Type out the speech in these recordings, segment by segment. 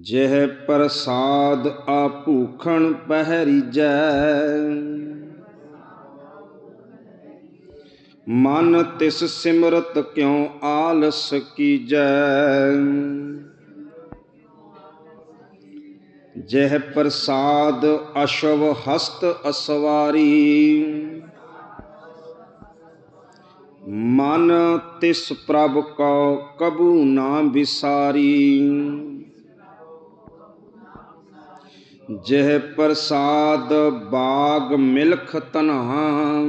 ਜਿਹ ਪ੍ਰਸਾਦ ਆ ਆਪੂਖਣ ਪਹਿਰੀਜੈ। ਮਨ ਤਿਸ ਸਿਮਰਤ ਕਿਉ ਆਲਸ ਕੀਜੈ? ਜਿਹ ਪ੍ਰਸਾਦ ਅਸ਼ਵ ਹਸਤ ਅਸਵਾਰੀ। ਮਨ ਤਿਸ ਪ੍ਰਭ ਕੋ ਕਬੂ ਨਾ ਵਿਸਾਰੀ। ਜਿਹ ਪ੍ਰਸਾਦ ਬਾਗ ਮਿਲਖ ਤਨਹਾ।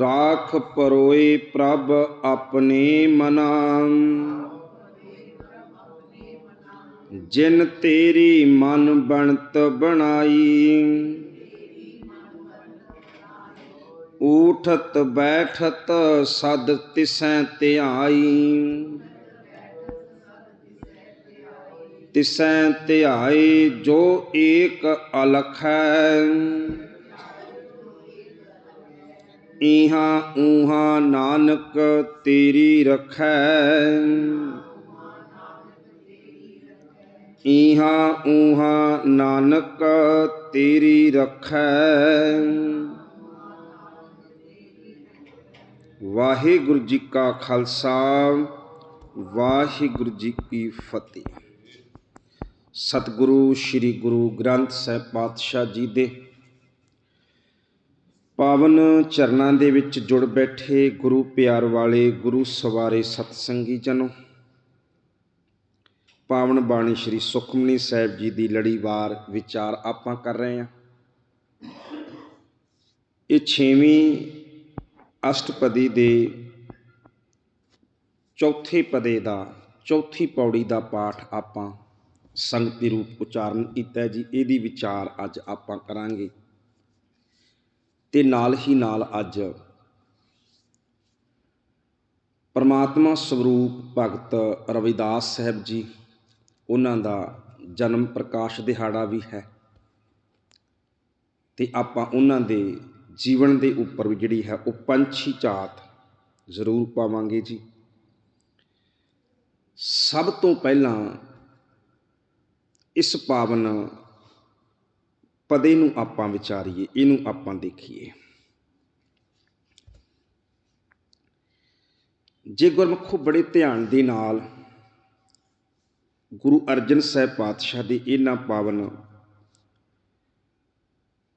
ਰਾਖ ਪਰੋਏ ਪ੍ਰਭ ਆਪਣੇ ਮਨਾ। ਜਿਨ ਤੇਰੀ ਮਨ ਬਣਤ ਬਣਾਈ, ਊਠਤ ਬੈਠਤ ਸਦ ਤਿਸੈ ਧਿਆਈ। ਤਿਸੈ ਧਿਆਏ ਜੋ ਏਕ ਅਲਖ। ਹੈ ਈਹਾ ਊਹਾ ਨਾਨਕ ਤੇਰੀ ਰਖੈ। ਈਹਾ ਊਹਾ ਨਾਨਕ ਤੇਰੀ ਰਖੈ। ਵਾਹਿਗੁਰੂ ਜੀ ਕਾ ਖਾਲਸਾ, ਵਾਹਿਗੁਰੂ ਜੀ ਕੀ ਫਤਿਹ। ਸਤਿਗੁਰੂ, ਸ੍ਰੀ ਗੁਰੂ ਗ੍ਰੰਥ ਸਾਹਿਬ ਪਾਤਸ਼ਾਹ ਜੀ ਦੇ ਪਾਵਨ ਚਰਨਾਂ ਦੇ ਵਿੱਚ ਜੁੜ ਬੈਠੇ ਗੁਰੂ ਪਿਆਰ ਵਾਲੇ ਗੁਰੂ ਸਵਾਰੇ ਸਤਸੰਗੀ ਜਨੋ। ਪਾਵਨ ਬਾਣੀ ਸ੍ਰੀ ਸੁਖਮਨੀ ਸਾਹਿਬ ਜੀ ਦੀ ਲੜੀਵਾਰ ਵਿਚਾਰ ਆਪਾਂ ਕਰ ਰਹੇ ਹਾਂ। ਇਹ 6ਵੀਂ ਅਸ਼ਟਪਦੀ ਦੇ ਚੌਥੇ ਪਦੇ ਦਾ, ਚੌਥੀ ਪੌੜੀ ਦਾ ਪਾਠ ਆਪਾਂ ਸੰਗਤੀ ਰੂਪ ਉਚਾਰਨ ਕੀਤਾ ਜੀ, ਇਹਦੀ ਵਿਚਾਰ ਅੱਜ ਆਪਾਂ ਕਰਾਂਗੇ। ਤੇ ਨਾਲ ਹੀ ਨਾਲ ਅੱਜ ਪਰਮਾਤਮਾ ਸਰੂਪ ਭਗਤ ਰਵਿਦਾਸ ਸਾਹਿਬ ਜੀ, ਉਹਨਾਂ ਦਾ ਜਨਮ ਪ੍ਰਕਾਸ਼ ਦਿਹਾੜਾ ਵੀ ਹੈ। ਤੇ ਆਪਾਂ ਉਹਨਾਂ ਦੇ ਜੀਵਨ ਦੇ ਉੱਪਰ ਵੀ ਜਿਹੜੀ ਹੈ, ਉਹ ਪੰਛੀ ਝਾਤ ਜ਼ਰੂਰ ਪਾਵਾਂਗੇ ਜੀ। ਸਭ ਤੋਂ ਪਹਿਲਾਂ ਇਸ ਪਾਵਨ ਪਦੇ ਨੂੰ ਆਪਾਂ ਵਿਚਾਰੀਏ, ਇਹਨੂੰ ਆਪਾਂ ਦੇਖੀਏ। ਜੇ ਗੁਰਮੁਖੋ ਬੜੇ ਧਿਆਨ ਦੇ ਨਾਲ ਗੁਰੂ ਅਰਜਨ ਸਾਹਿਬ ਪਾਤਸ਼ਾਹ ਦੇ ਇਹਨਾਂ ਪਾਵਨ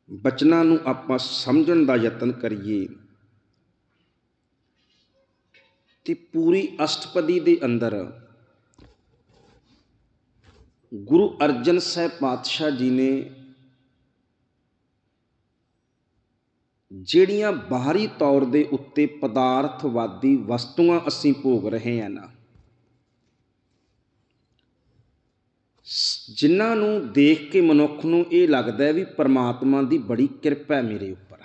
ਬਚਨਾਂ ਨੂੰ ਆਪਾਂ ਸਮਝਣ ਦਾ ਯਤਨ ਕਰੀਏ, ਤੇ ਪੂਰੀ ਅਸ਼ਟਪਦੀ ਦੇ ਅੰਦਰ ਗੁਰੂ ਅਰਜਨ ਸਾਹਿਬ ਪਾਤਸ਼ਾਹ ਜੀ ਨੇ ਜਿਹੜੀਆਂ ਬਾਹਰੀ ਤੌਰ ਦੇ ਉੱਤੇ ਪਦਾਰਥਵਾਦੀ ਵਸਤੂਆਂ ਅਸੀਂ ਭੋਗ ਰਹੇ ਹਾਂ ਨਾ, ਜਿਨ੍ਹਾਂ ਨੂੰ ਦੇਖ ਕੇ ਮਨੁੱਖ ਨੂੰ ਇਹ ਲੱਗਦਾ ਹੈ ਵੀ ਪਰਮਾਤਮਾ ਦੀ ਬੜੀ ਕਿਰਪਾ ਹੈ ਮੇਰੇ ਉੱਪਰ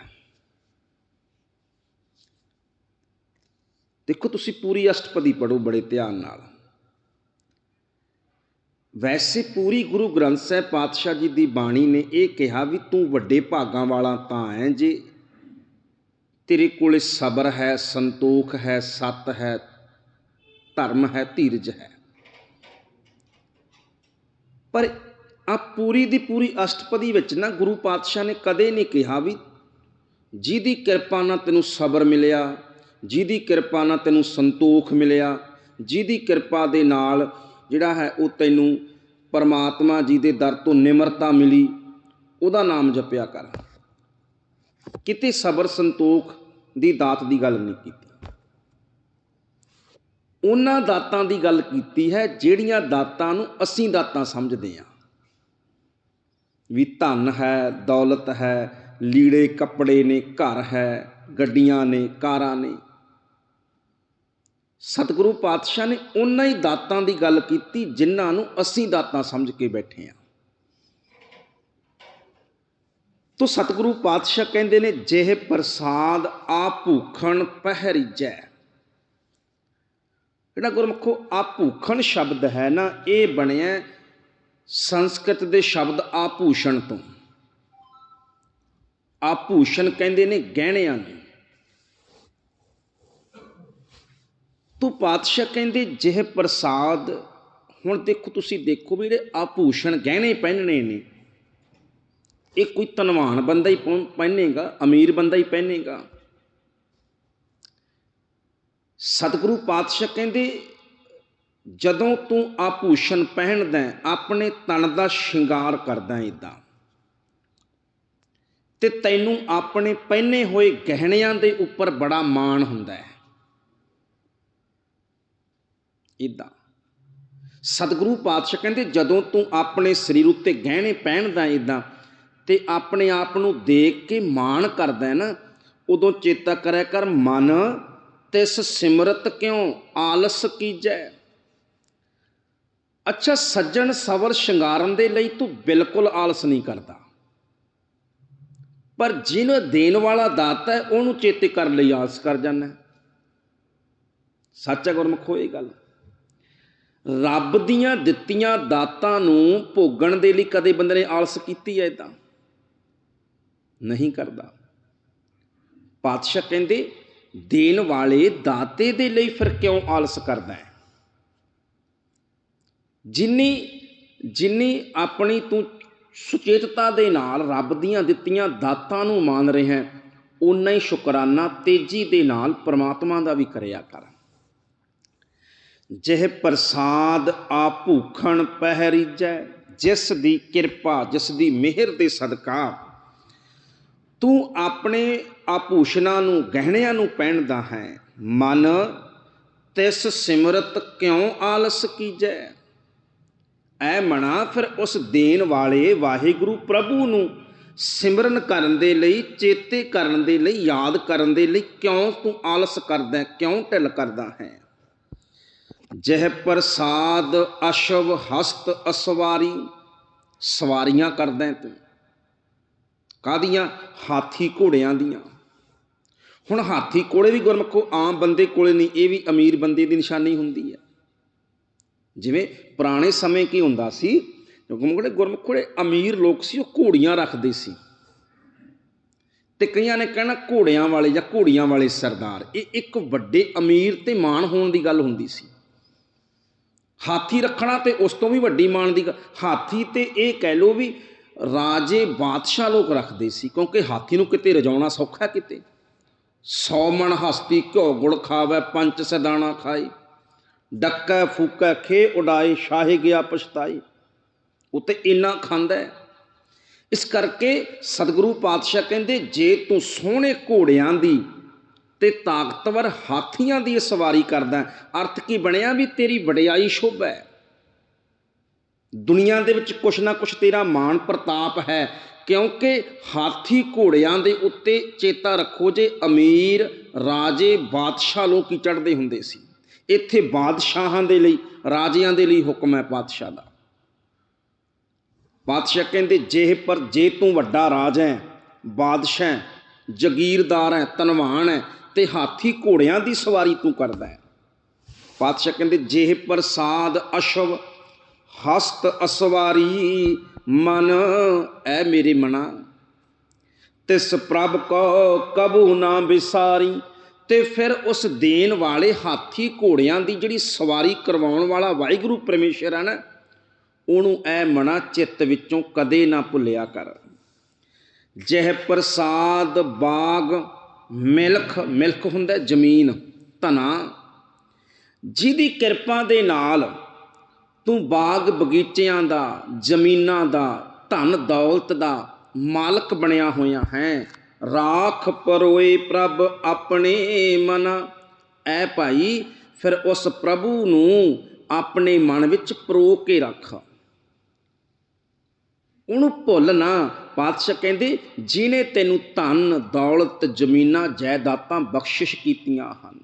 ਦੇਖੋ ਤੁਸੀਂ ਪੂਰੀ ਅਸ਼ਟਪਦੀ ਪੜੋ ਬੜੇ ਧਿਆਨ ਨਾਲ। ਵੈਸੇ ਪੂਰੀ ਗੁਰੂ ਗ੍ਰੰਥ ਸਾਹਿਬ ਪਾਤਸ਼ਾਹ ਜੀ ਦੀ ਬਾਣੀ ਨੇ ਇਹ ਕਿਹਾ ਵੀ ਤੂੰ ਵੱਡੇ ਭਾਗਾਂ ਵਾਲਾ ਤਾਂ ਹੈ ਜੇ ਤੇਰੇ ਕੋਲ ਸਬਰ ਹੈ, ਸੰਤੋਖ ਹੈ, ਸਤ ਹੈ, ਧਰਮ ਹੈ, ਧੀਰਜ ਹੈ। ਪਰ ਆ ਪੂਰੀ ਦੀ ਪੂਰੀ ਅਸ਼ਟਪਦੀ ਵਿੱਚ ਨਾ ਗੁਰੂ ਪਾਤਸ਼ਾਹ ਨੇ ਕਦੇ ਨਹੀਂ ਕਿਹਾ ਵੀ ਜਿਹਦੀ ਕਿਰਪਾ ਨਾਲ ਤੈਨੂੰ ਸਬਰ ਮਿਲਿਆ, ਜਿਹਦੀ ਕਿਰਪਾ ਨਾਲ ਤੈਨੂੰ ਸੰਤੋਖ ਮਿਲਿਆ, ਜਿਹਦੀ ਕਿਰਪਾ ਦੇ ਨਾਲ ਜਿਹੜਾ ਹੈ ਉਹ ਤੈਨੂੰ ਪਰਮਾਤਮਾ ਜੀ ਦੇ ਦਰ ਤੋਂ ਨਿਮਰਤਾ ਮਿਲੀ, ਉਹਦਾ ਨਾਮ ਜਪਿਆ ਕਰ। ਕਿਤੇ ਸਬਰ ਸੰਤੋਖ ਦੀ ਦਾਤ ਦੀ ਗੱਲ ਨਹੀਂ ਕੀਤੀ। ਉਹਨਾਂ ਦਾਤਾਂ ਦੀ ਗੱਲ ਕੀਤੀ ਹੈ ਜਿਹੜੀਆਂ ਦਾਤਾਂ ਨੂੰ ਅਸੀਂ ਦਾਤਾਂ ਸਮਝਦੇ ਹਾਂ। ਵੀ ਧਨ ਹੈ, ਦੌਲਤ ਹੈ, ਲੀੜੇ ਕੱਪੜੇ ਨੇ, ਘਰ ਹੈ, ਗੱਡੀਆਂ ਨੇ, ਕਾਰਾਂ ਨੇ। ਸਤਿਗੁਰੂ ਪਾਤਸ਼ਾਹ ਨੇ ਉਹਨਾਂ ਹੀ ਦਾਤਾਂ ਦੀ ਗੱਲ ਕੀਤੀ, ਜਿਨ੍ਹਾਂ ਨੂੰ ਅਸੀਂ ਦਾਤਾਂ ਸਮਝ ਕੇ ਬੈਠੇ ਹਾਂ। ਤੋ ਸਤਿਗੁਰੂ ਪਾਤਸ਼ਾਹ ਕਹਿੰਦੇ ਨੇ, ਜਿਹ ਪ੍ਰਸਾਦ ਆ ਭੂਖਣ ਪਹਿਰੀਜੈ। ਜਿਹੜਾ ਗੁਰਮਖੋ ਆ ਭੂਖਣ ਸ਼ਬਦ ਹੈ ਨਾ, ਇਹ ਬਣਿਆ ਸੰਸਕ੍ਰਿਤ ਦੇ ਸ਼ਬਦ ਆਭੂਸ਼ਣ ਤੋਂ। ਆਭੂਸ਼ਣ ਕਹਿੰਦੇ ਨੇ ਗਹਿਣਿਆਂ ਨੂੰ। ਤੂੰ ਪਾਤਸ਼ਾਹ ਕਹਿੰਦੇ, ਜਿਹ ਪ੍ਰਸਾਦ, ਹੁਣ ਦੇਖੋ ਤੁਸੀਂ ਦੇਖੋ ਵੀ ਜਿਹੜੇ ਆਭੂਸ਼ਣ ਗਹਿਣੇ ਪਹਿਨਣੇ ਨੇ, ਇਹ ਕੋਈ ਧਨਵਾਨ ਬੰਦਾ ਹੀ ਪਹੁੰ- ਪਹਿਨੇਗਾ, ਅਮੀਰ ਬੰਦਾ ਹੀ ਪਹਿਨੇਗਾ। ਸਤਿਗੁਰੂ ਪਾਤਸ਼ਾਹ ਕਹਿੰਦੇ, ਜਦੋਂ ਤੂੰ ਆਭੂਸ਼ਣ ਪਹਿਨਦਾ ਆਪਣੇ ਤਨ ਦਾ ਸ਼ਿੰਗਾਰ ਕਰਦਾ ਇਦਾਂ ਤੇ ਤੈਨੂੰ ਆਪਣੇ ਪਹਿਨੇ ਹੋਏ ਗਹਿਣਿਆਂ ਦੇ ਉੱਪਰ ਬੜਾ ਮਾਣ ਹੁੰਦਾ ਹੈ। ਇਦਾਂ ਸਤਿਗੁਰੂ ਪਾਤਸ਼ਾਹ ਕਹਿੰਦੇ, ਜਦੋਂ ਤੂੰ ਆਪਣੇ ਸਰੀਰ ਉੱਤੇ ਗਹਿਣੇ ਪਹਿਨਦਾ ਇਦਾਂ ਤੇ ਆਪਣੇ ਆਪ ਨੂੰ ਦੇਖ ਕੇ ਮਾਣ ਕਰਦਾ ਨਾ, ਉਦੋਂ ਚੇਤਾ ਕਰਿਆ ਕਰ, ਮਨ ਤਿਸ ਸਿਮਰਤ ਕਿਉਂ? ਆਲਸ ਕੀਜੈ ਅੱਛਾ, ਸੱਜਣ ਸਵਰ ਸ਼ਿੰਗਾਰਨ ਦੇ ਲਈ ਤੂੰ ਬਿਲਕੁਲ ਆਲਸ ਨਹੀਂ ਕਰਦਾ। ਪਰ ਜਿਹਨੂੰ ਦੇਣ ਵਾਲਾ ਦਾਤਾ ਹੈ, ਉਹਨੂੰ ਚੇਤੇ ਕਰਨ ਲਈ ਆਲਸ ਕਰ ਜਾਂਦਾ ਸੱਚਾ ਗੁਰਮੁਖੋ ਇਹ ਗੱਲ। ਰੱਬ ਦੀਆਂ ਦਿੱਤੀਆਂ ਦਾਤਾਂ ਨੂੰ ਭੋਗਣ ਦੇ ਲਈ ਕਦੇ ਬੰਦੇ ਨੇ ਆਲਸ ਕੀਤੀ ਹੈ ਇਦਾਂ ਨਹੀਂ ਕਰਦਾ। ਪਾਤਸ਼ਾਹ ਕਹਿੰਦੇ, ਦੇਣ ਵਾਲੇ ਦਾਤੇ ਦੇ ਲਈ ਫਿਰ ਕਿਉਂ ਆਲਸ ਕਰਦਾ ਹੈ? ਜਿੰਨੀ ਜਿੰਨੀ ਆਪਣੀ ਤੂੰ ਸੁਚੇਤਤਾ ਦੇ ਨਾਲ ਰੱਬ ਦੀਆਂ ਦਿੱਤੀਆਂ ਦਾਤਾਂ ਨੂੰ ਮੰਨ ਰਿਹਾ ਹੈ ਉਨਾ ਹੀ ਸ਼ੁਕਰਾਨਾ ਤੇਜ਼ੀ ਦੇ ਨਾਲ ਪ੍ਰਮਾਤਮਾ ਦਾ ਵੀ ਕਰਿਆ ਕਰ। ਜਿਹ ਪ੍ਰਸਾਦ ਆ ਭੂਖਣ ਪਹਿਰੀਜੈ, ਜਿਸ ਦੀ ਕਿਰਪਾ, ਜਿਸ ਦੀ ਮਿਹਰ ਦੇ ਸਦਕਾ। ਤੂੰ ਆਪਣੇ ਆਭੂਸ਼ਣਾਂ ਨੂੰ, ਗਹਿਣਿਆਂ ਨੂੰ ਪਹਿਨਦਾ ਹੈ। ਮਨ, ਤਿਸ ਸਿਮਰਤ ਕਿਉਂ ਆਲਸ ਕੀਜੈ? ਐ ਮਣਾ ਫਿਰ ਉਸ ਦੇਣ ਵਾਲੇ ਵਾਹਿਗੁਰੂ ਪ੍ਰਭੂ ਨੂੰ, ਸਿਮਰਨ ਕਰਨ ਦੇ ਲਈ, ਚੇਤੇ ਕਰਨ ਦੇ ਲਈ, ਯਾਦ ਕਰਨ ਦੇ ਲਈ ਕਿਉਂ ਤੂੰ ਆਲਸ ਕਰਦਾ ਕਿਉਂ ਢਿੱਲ ਕਰਦਾ ਹੈ? ਜਹ ਪ੍ਰਸਾਦ ਅਸ਼ਵ ਹਸਤ ਅਸਵਾਰੀ, ਸਵਾਰੀਆਂ ਕਰਦਾ ਹੈ ਤੂੰ। ਕਾਦੀਆਂ ਹਾਥੀ ਘੋੜਿਆਂ ਦੀਆਂ। ਹੁਣ ਹਾਥੀ ਕੋਲੇ ਵੀ ਗੁਰਮਖੋ ਆਮ ਬੰਦੇ ਕੋਲੇ ਨਹੀਂ, ਇਹ ਵੀ ਅਮੀਰ ਬੰਦੇ ਦੀ ਨਿਸ਼ਾਨੀ ਹੁੰਦੀ ਹੈ। ਜਿਵੇਂ ਪੁਰਾਣੇ ਸਮੇਂ ਕੀ ਹੁੰਦਾ ਸੀ ਕਿਉਂਕਿ ਜਿਹੜੇ ਗੁਰਮੁਖ ਅਮੀਰ ਲੋਕ ਸੀ, ਉਹ ਘੋੜੀਆਂ ਰੱਖਦੇ ਸੀ। ਤੇ ਕਈਆਂ ਨੇ ਕਹਿਣਾ ਘੋੜਿਆਂ ਵਾਲੇ ਜਾਂ ਘੋੜੀਆਂ ਵਾਲੇ ਸਰਦਾਰ, ਇਹ ਇੱਕ ਵੱਡੇ ਅਮੀਰ ਤੇ ਮਾਣ ਹੋਣ ਦੀ ਗੱਲ ਹੁੰਦੀ ਸੀ। ਹਾਥੀ ਰੱਖਣਾ ਤੇ ਉਸ ਤੋਂ ਵੀ ਵੱਡੀ ਮਾਣ ਦੀ ਗੱਲ ਹਾਥੀ ਤੇ ਇਹ ਕਹਿ ਲੋ ਵੀ ਰਾਜੇ ਬਾਦਸ਼ਾਹ ਲੋਕ ਰੱਖਦੇ ਸੀ, ਕਿਉਂਕਿ ਹਾਥੀ ਨੂੰ ਕਿਤੇ ਰਜਾਉਣਾ ਸੌਖਾ ਕਿਤੇ। ਸੌ ਮਣ ਹਸਤੀ ਘਿਓ ਗੁੜ ਖਾਵੇ, ਪੰਜ ਸਦਾਣਾ ਖਾਈ ਡੱਕਾ ਫੂਕਾ ਖੇ ਉਡਾਏ, ਸ਼ਾਹੇ ਗਿਆ ਪਛਤਾਈ ਉਤੇ ਇੰਨਾ ਖਾਂਦਾ ਇਸ ਕਰਕੇ ਸਤਿਗੁਰੂ ਪਾਤਸ਼ਾਹ ਕਹਿੰਦੇ, ਜੇ ਤੂੰ ਸੋਹਣੇ ਘੋੜਿਆਂ ਦੀ ਤੇ ਤਾਕਤਵਰ ਹਾਥੀਆਂ ਦੀ ਸਵਾਰੀ ਕਰਦਾ ਅਰਥ ਕੀ ਬਣਿਆ? ਵੀ ਤੇਰੀ ਵਡਿਆਈ ਸ਼ੋਭਾ ਹੈ। ਦੁਨੀਆ ਦੇ ਵਿੱਚ ਕੁਛ ਨਾ ਕੁਛ ਤੇਰਾ ਮਾਣ ਪ੍ਰਤਾਪ ਹੈ। ਕਿਉਂਕਿ ਹਾਥੀ ਘੋੜਿਆਂ ਦੇ ਉੱਤੇ ਚੇਤਾ ਰੱਖੋ ਜੇ ਅਮੀਰ ਰਾਜੇ ਬਾਦਸ਼ਾਹ ਲੋਕ ਹੀ ਚੜ੍ਹਦੇ ਹੁੰਦੇ ਸੀ। ਇੱਥੇ ਬਾਦਸ਼ਾਹਾਂ ਦੇ ਲਈ ਰਾਜਿਆਂ ਦੇ ਲਈ ਹੁਕਮ ਹੈ ਪਾਤਸ਼ਾਹ ਦਾ। ਪਾਤਸ਼ਾਹ ਕਹਿੰਦੇ ਜੇ ਪਰ ਜੇ ਤੂੰ ਵੱਡਾ ਰਾਜ ਹੈ ਬਾਦਸ਼ਾਹ ਹੈ, ਜਗੀਰਦਾਰ ਹੈ ਤਨਵਾਨ ਹੈ ਤੇ ਹਾਥੀ ਘੋੜਿਆਂ ਦੀ ਸਵਾਰੀ ਤੂੰ ਕਰਦਾ ਹੈ। ਪਾਤਸ਼ਾਹ ਕਹਿੰਦੇ ਜੇ ਪ੍ਰਸਾਦ ਅਸ਼ਵ, ਹਸਤ ਅਸਵਾਰੀ ਮਨ, ਐ ਮੇਰੇ ਮਨਾ। ਤਿਸ ਪ੍ਰਭ ਕੋ ਕਬੂ ਨਾ ਵਿਸਾਰੀ, ਤੇ ਫਿਰ ਉਸ ਦੇਣ ਵਾਲੇ ਹਾਥੀ ਘੋੜਿਆਂ ਦੀ ਜਿਹੜੀ ਸਵਾਰੀ ਕਰਵਾਉਣ ਵਾਲਾ ਵਾਹਿਗੁਰੂ ਪਰਮੇਸ਼ਰ ਹੈ ਨਾ, ਉਹਨੂੰ ਐ ਮਨਾ ਚਿੱਤ ਵਿੱਚੋਂ ਕਦੇ ਨਾ ਭੁੱਲਿਆ ਕਰ। ਜਹ ਪ੍ਰਸਾਦ ਬਾਗ ਮਿਲਖ ਮਿਲਖ ਹੁੰਦਾ ਜ਼ਮੀਨ, ਧਨਾ। ਜਿਹਦੀ ਕਿਰਪਾ ਦੇ ਨਾਲ ਤੂੰ ਬਾਗ ਬਗੀਚਿਆਂ ਦਾ, ਜ਼ਮੀਨਾਂ ਦਾ, ਧਨ ਦੌਲਤ ਦਾ ਮਾਲਕ ਬਣਿਆ ਹੋਇਆ ਹੈ। ਰਾਖ ਪਰੋਏ ਪ੍ਰਭ ਆਪਣੇ ਮਨ। ਐ ਭਾਈ, ਫਿਰ ਉਸ ਪ੍ਰਭੂ ਨੂੰ ਆਪਣੇ ਮਨ ਵਿੱਚ ਪਰੋ ਕੇ ਰੱਖ। ਉਹਨੂੰ ਭੁੱਲ ਨਾ। ਪਾਤਸ਼ਾਹ ਕਹਿੰਦੇ ਜਿਨੇ ਤੈਨੂੰ ਧਨ, ਦੌਲਤ, ਜ਼ਮੀਨਾਂ, ਜਾਇਦਾਦਾਂ ਬਖਸ਼ਿਸ਼ ਕੀਤੀਆਂ ਹਨ,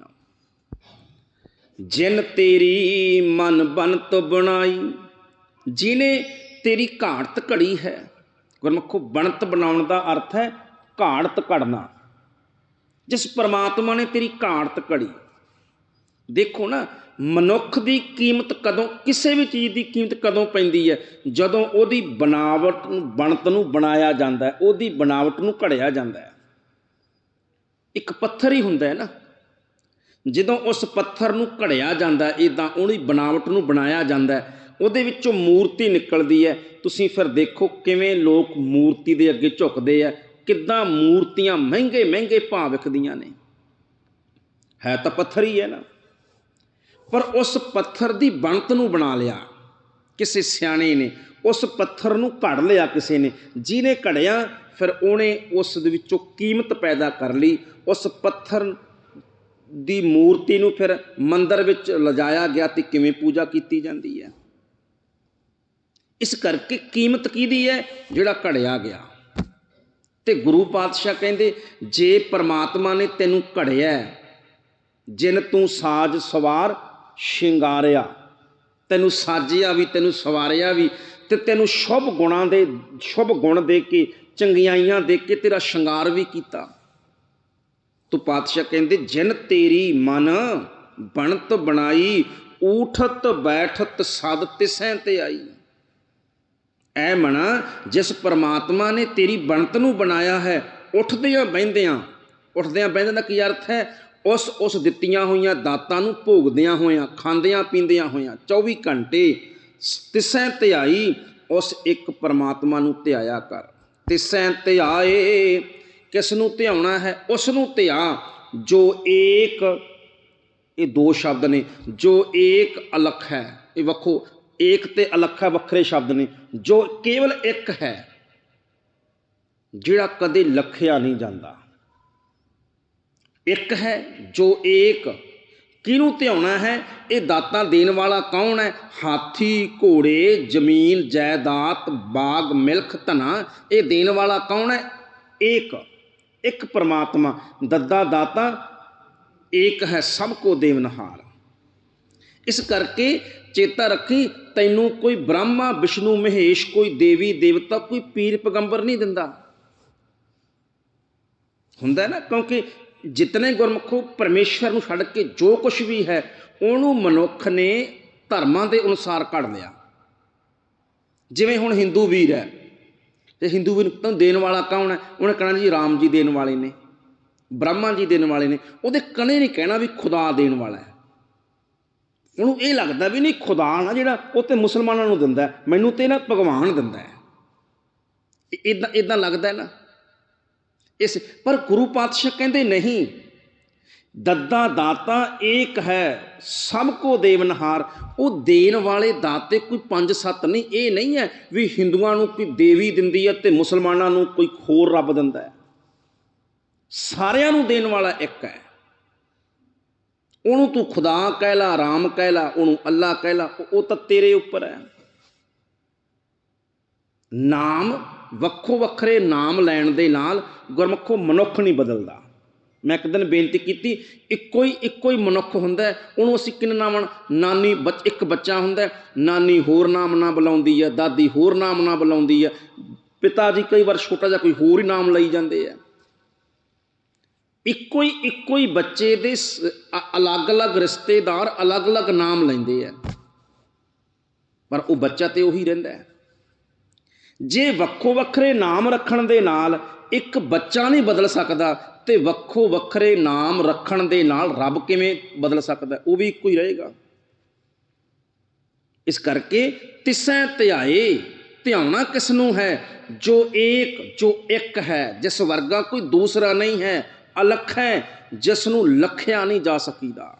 ਜਿਨ ਤੇਰੀ ਮਨ ਬਨਤ ਬਣਾਈ ਜਿਨੇ ਤੇਰੀ ਘਾੜਤ ਘੜੀ ਹੈ। ਗੁਰਮੁਖੋ, ਬਣਤ ਬਣਾਉਣ ਦਾ ਅਰਥ ਹੈ ਘਾੜਤ ਘੜਨਾ। ਜਿਸ ਪਰਮਾਤਮਾ ਨੇ ਤੇਰੀ ਘਾੜਤ ਘੜੀ, ਦੇਖੋ ਨਾ ਮਨੁੱਖ ਦੀ ਕੀਮਤ ਕਦੋਂ, ਕਿਸੇ ਵੀ ਚੀਜ਼ ਦੀ ਕੀਮਤ ਕਦੋਂ ਪੈਂਦੀ ਹੈ? ਜਦੋਂ ਉਹਦੀ ਬਣਾਵਟ ਨੂੰ, ਬਣਤ ਨੂੰ ਬਣਾਇਆ ਜਾਂਦਾ ਹੈ, ਉਹਦੀ ਬਣਾਵਟ ਨੂੰ ਘੜਿਆ ਜਾਂਦਾ ਹੈ। ਇੱਕ ਪੱਥਰ ਹੀ ਹੁੰਦਾ ਹੈ ਨਾ। ਜਦੋਂ ਉਸ ਪੱਥਰ ਨੂੰ ਘੜਿਆ ਜਾਂਦਾ ਇਦਾਂ ਉਹਦੀ ਬਣਾਵਟ ਨੂੰ ਬਣਾਇਆ ਜਾਂਦਾ ਉਹਦੇ ਵਿੱਚੋਂ ਮੂਰਤੀ ਨਿਕਲਦੀ ਹੈ। ਤੁਸੀਂ ਫਿਰ ਦੇਖੋ ਕਿਵੇਂ ਲੋਕ ਮੂਰਤੀ ਦੇ ਅੱਗੇ ਝੁਕਦੇ ਆ, ਕਿੱਦਾਂ ਮੂਰਤੀਆਂ ਮਹਿੰਗੇ ਮਹਿੰਗੇ ਭਾਅ ਵਿਕਦੀਆਂ ਨੇ। ਹੈ ਤਾਂ ਪੱਥਰ ਹੀ ਹੈ ਨਾ। ਪਰ ਉਸ ਪੱਥਰ ਦੀ ਬਣਤ ਨੂੰ ਬਣਾ ਲਿਆ। ਕਿਸੇ ਸਿਆਣੇ ਨੇ ਉਸ ਪੱਥਰ ਨੂੰ ਘੜ ਲਿਆ ਕਿਸੇ ਨੇ। ਜਿਹਨੇ ਘੜਿਆ ਫਿਰ ਉਹਨੇ ਉਸ ਦੇ ਵਿੱਚੋਂ ਕੀਮਤ ਪੈਦਾ ਕਰ ਲਈ। ਉਸ ਪੱਥਰ ਦੀ ਮੂਰਤੀ ਨੂੰ ਫਿਰ ਮੰਦਰ ਵਿੱਚ ਲਿਜਾਇਆ ਗਿਆ ਤੇ ਕਿਵੇਂ ਪੂਜਾ ਕੀਤੀ ਜਾਂਦੀ ਹੈ? ਇਸ ਕਰਕੇ ਕੀਮਤ ਕਿਹਦੀ ਹੈ? ਜਿਹੜਾ ਘੜਿਆ ਗਿਆ। ਤੇ ਗੁਰੂ ਪਾਤਸ਼ਾਹ ਕਹਿੰਦੇ ਜੇ ਪ੍ਰਮਾਤਮਾ ਨੇ ਤੈਨੂੰ ਘੜਿਆ ਹੈ, ਜਿਨ ਤੂੰ ਸਾਜ ਸਵਾਰ ਸ਼ਿੰਗਾਰਿਆ। ਤੈਨੂੰ ਸਾਜਿਆ ਵੀ, ਤੈਨੂੰ ਸਵਾਰਿਆ ਵੀ ਤੇ ਤੈਨੂੰ ਸ਼ੁਭ ਗੁਣਾਂ ਦੇ, ਸ਼ੁਭ ਗੁਣ ਦੇ ਕੇ, ਚੰਗਿਆਈਆਂ ਦੇ ਕੇ ਤੇਰਾ ਸ਼ਿੰਗਾਰ ਵੀ ਕੀਤਾ। ਤੋ ਪਾਤਸ਼ਾਹ ਕਹਿੰਦੇ, ਜਿਨ ਤੇਰੀ ਮਨ ਬਣਤ ਬਣਾਈ, ਊਠਤ ਬੈਠਤ ਸਦ ਤਿਸੈਂ ਤੇ ਆਈ। ਐ ਮਣਾ ਜਿਸ ਪਰਮਾਤਮਾ ਨੇ ਤੇਰੀ ਬਣਤ ਨੂੰ ਬਣਾਇਆ ਹੈ, ਉੱਠਦਿਆਂ ਬਹਿੰਦਿਆਂ ਉੱਠਦਿਆਂ ਬਹਿੰਦਿਆਂ ਦਾ ਕੀ ਅਰਥ ਹੈ? ਉਸ ਉਸ ਦਿੱਤੀਆਂ ਹੋਈਆਂ ਦਾਤਾਂ ਨੂੰ ਭੋਗਦਿਆਂ ਹੋਇਆਂ, ਖਾਂਦਿਆਂ ਪੀਂਦਿਆਂ ਹੋਇਆਂ 24 ਘੰਟੇ ਤਿਸੈਂ ਧਿਆਈ ਉਸ ਇੱਕ ਪਰਮਾਤਮਾ ਨੂੰ ਧਿਆਇਆ ਕਰ। ਤਿਸੈਂ ਧਿਆਏ, ਕਿਸ ਨੂੰ ਧਿਆਉਣਾ ਹੈ? ਉਸ ਨੂੰ ਧਿਆ ਜੋ ਏਕ, ਇਹ ਦੋ ਸ਼ਬਦ ਨੇ, ਜੋ ਏਕ ਅਲਖ ਹੈ। ਇਹ ਵੱਖੋ, ਏਕ ਤੇ ਅਲਖ ਹੈ, ਵੱਖਰੇ ਸ਼ਬਦ ਨੇ। ਜੋ ਕੇਵਲ ਇੱਕ ਹੈ, ਜਿਹੜਾ ਕਦੇ ਲਖਿਆ ਨਹੀਂ ਜਾਂਦਾ। ਇੱਕ ਹੈ ਜੋ ਏਕ। ਕਿਹਨੂੰ ਧਿਆਉਣਾ ਹੈ? ਇਹ ਦਾਤਾਂ ਦੇਣ ਵਾਲਾ ਕੌਣ ਹੈ? ਹਾਥੀ, ਘੋੜੇ, ਜ਼ਮੀਨ ਜਾਇਦਾਦ ਬਾਗ, ਮਿਲਖ, ਧਨਾ। ਇਹ ਦੇਣ ਵਾਲਾ ਕੌਣ ਹੈ? ਏਕ। ਇੱਕ ਪਰਮਾਤਮਾ। ਦੱਦਾ ਦਾਤਾ, ਏਕ ਹੈ ਸਭ ਕੋ ਦੇਵਨਹਾਰ। ਇਸ ਕਰਕੇ ਚੇਤਾ ਰੱਖੀ, ਤੈਨੂੰ ਕੋਈ ਬ੍ਰਹਮਾ, ਵਿਸ਼ਨੂੰ, ਮਹੇਸ਼, ਕੋਈ ਦੇਵੀ, ਦੇਵਤਾ, ਕੋਈ ਪੀਰ, ਪੈਗੰਬਰ ਨਹੀਂ ਦਿੰਦਾ। ਹੁੰਦਾ ਨਾ, ਕਿਉਂਕਿ ਜਿਤਨੇ ਗੁਰਮੁਖੋ ਪਰਮੇਸ਼ਰ ਨੂੰ ਛੱਡ ਕੇ ਜੋ ਕੁਝ ਵੀ ਹੈ, ਉਹਨੂੰ ਮਨੁੱਖ ਨੇ ਧਰਮਾਂ ਦੇ ਅਨੁਸਾਰ ਘੜ ਲਿਆ। ਜਿਵੇਂ ਹੁਣ ਹਿੰਦੂ ਵੀਰ ਹੈ, ਤੇ ਹਿੰਦੂ ਵੀਰ ਨੂੰ ਦੇਣ ਵਾਲਾ ਕੌਣ ਹੈ? ਉਹਨੇ ਕਹਿਣਾ ਜੀ ਰਾਮ ਜੀ ਦੇਣ ਵਾਲੇ ਨੇ, ਬ੍ਰਹਮਾ ਜੀ ਦੇਣ ਵਾਲੇ ਨੇ। ਉਹਦੇ ਕਨੇ ਨਹੀਂ ਕਹਿਣਾ ਵੀ ਖੁਦਾ ਦੇਣ ਵਾਲਾ ਹੈ। ਉਹਨੂੰ ਇਹ ਲੱਗਦਾ ਵੀ ਨਹੀਂ ਖੁਦਾ ਨਾ ਜਿਹੜਾ ਉਹ ਤੇ ਮੁਸਲਮਾਨਾਂ ਨੂੰ ਦਿੰਦਾ ਮੈਨੂੰ ਤੇ ਨਾ ਭਗਵਾਨ ਦਿੰਦਾ ਹੈ। ਇਦਾਂ ਇਦਾਂ ਲੱਗਦਾ ਹੈ ਨਾ। ਇਸ ਪਰ ਗੁਰੂ ਪਾਤਸ਼ਾਹ ਕਹਿੰਦੇ ਨਹੀਂ। ਦੱਦਾ ਦਾਤਾ ਏਕ ਹੈ, ਸਭ ਕੋ ਦੇਵਨਹਾਰ ਉਹ ਦੇਣ ਵਾਲੇ ਦਾਤੇ ਕੋਈ ਪੰਜ ਸੱਤ ਨਹੀਂ, ਇਹ ਨਹੀਂ ਹੈ ਵੀ ਹਿੰਦੂਆਂ ਨੂੰ ਕੋਈ ਦੇਵੀ ਦਿੰਦੀ ਹੈ ਤੇ ਮੁਸਲਮਾਨਾਂ ਨੂੰ ਕੋਈ ਹੋਰ ਰੱਬ ਦਿੰਦਾ ਹੈ। ਸਾਰਿਆਂ ਨੂੰ ਦੇਣ ਵਾਲਾ ਇੱਕ ਹੈ। ਉਹਨੂੰ ਤੂੰ ਖੁਦਾ ਕਹਿ ਲਾ, ਰਾਮ ਕਹਿ ਲਾ, ਉਹਨੂੰ ਅੱਲਾ ਕਹਿ ਲਾ ਉਹ- ਉਹ ਤਾਂ ਤੇਰੇ ਉੱਪਰ ਹੈ। ਨਾਮ ਵੱਖੋ ਵੱਖਰੇ ਨਾਮ ਲੈਣ ਦੇ ਨਾਲ ਗੁਰਮੁਖੋ ਮਨੁੱਖ ਨਹੀਂ ਬਦਲਦਾ। ਮੈਂ ਇੱਕ ਦਿਨ ਬੇਨਤੀ ਕੀਤੀ, ਇੱਕੋ ਹੀ ਇੱਕੋ ਹੀ ਮਨੁੱਖ ਹੁੰਦਾ ਉਹਨੂੰ ਅਸੀਂ ਕਿੰਨ ਨਾਮ, ਨਾਨੀ ਬੱਚ, ਇੱਕ ਬੱਚਾ ਹੁੰਦਾ ਨਾਨੀ ਹੋਰ ਨਾਮ ਨਾ ਬੁਲਾਉਂਦੀ ਹੈ, ਦਾਦੀ ਹੋਰ ਨਾਮ ਨਾ ਬੁਲਾਉਂਦੀ ਹੈ, ਪਿਤਾ ਜੀ ਕਈ ਵਾਰ ਛੋਟਾ ਜਿਹਾ ਕੋਈ ਹੋਰ ਹੀ ਨਾਮ ਲਈ ਜਾਂਦੇ ਆ। ਇੱਕੋ ਹੀ ਇੱਕੋ ਹੀ ਬੱਚੇ ਦੇ ਅਲੱਗ-ਅਲੱਗ ਰਿਸ਼ਤੇਦਾਰ ਅਲੱਗ-ਅਲੱਗ ਨਾਮ ਲੈਂਦੇ ਆ। ਪਰ ਉਹ ਬੱਚਾ ਤੇ ਉਹੀ ਰਹਿੰਦਾ ਹੈ। ਜੇ ਵੱਖੋ ਵੱਖਰੇ ਨਾਮ ਰੱਖਣ ਦੇ ਨਾਲ ਇੱਕ ਬੱਚਾ ਨਹੀਂ ਬਦਲ ਸਕਦਾ ਤੇ ਵੱਖੋ ਵੱਖਰੇ ਨਾਮ ਰੱਖਣ ਦੇ ਨਾਲ ਰੱਬ ਕਿਵੇਂ ਬਦਲ ਸਕਦਾ, ਉਹ ਵੀ ਇੱਕੋ ਹੀ ਰਹੇਗਾ। ਇਸ ਕਰਕੇ ਤਿਸੈ ਧਿਆਏ, ਧਿਆਉਣਾ ਕਿਸ ਨੂੰ ਹੈ? ਜੋ ਏਕ, ਜੋ ਇੱਕ ਹੈ, ਜਿਸ ਵਰਗਾ ਕੋਈ ਦੂਸਰਾ ਨਹੀਂ ਹੈ, ਅਲਖ ਹੈ, ਜਿਸ ਨੂੰ ਲਖਿਆ ਨਹੀਂ ਜਾ ਸਕੀਦਾ।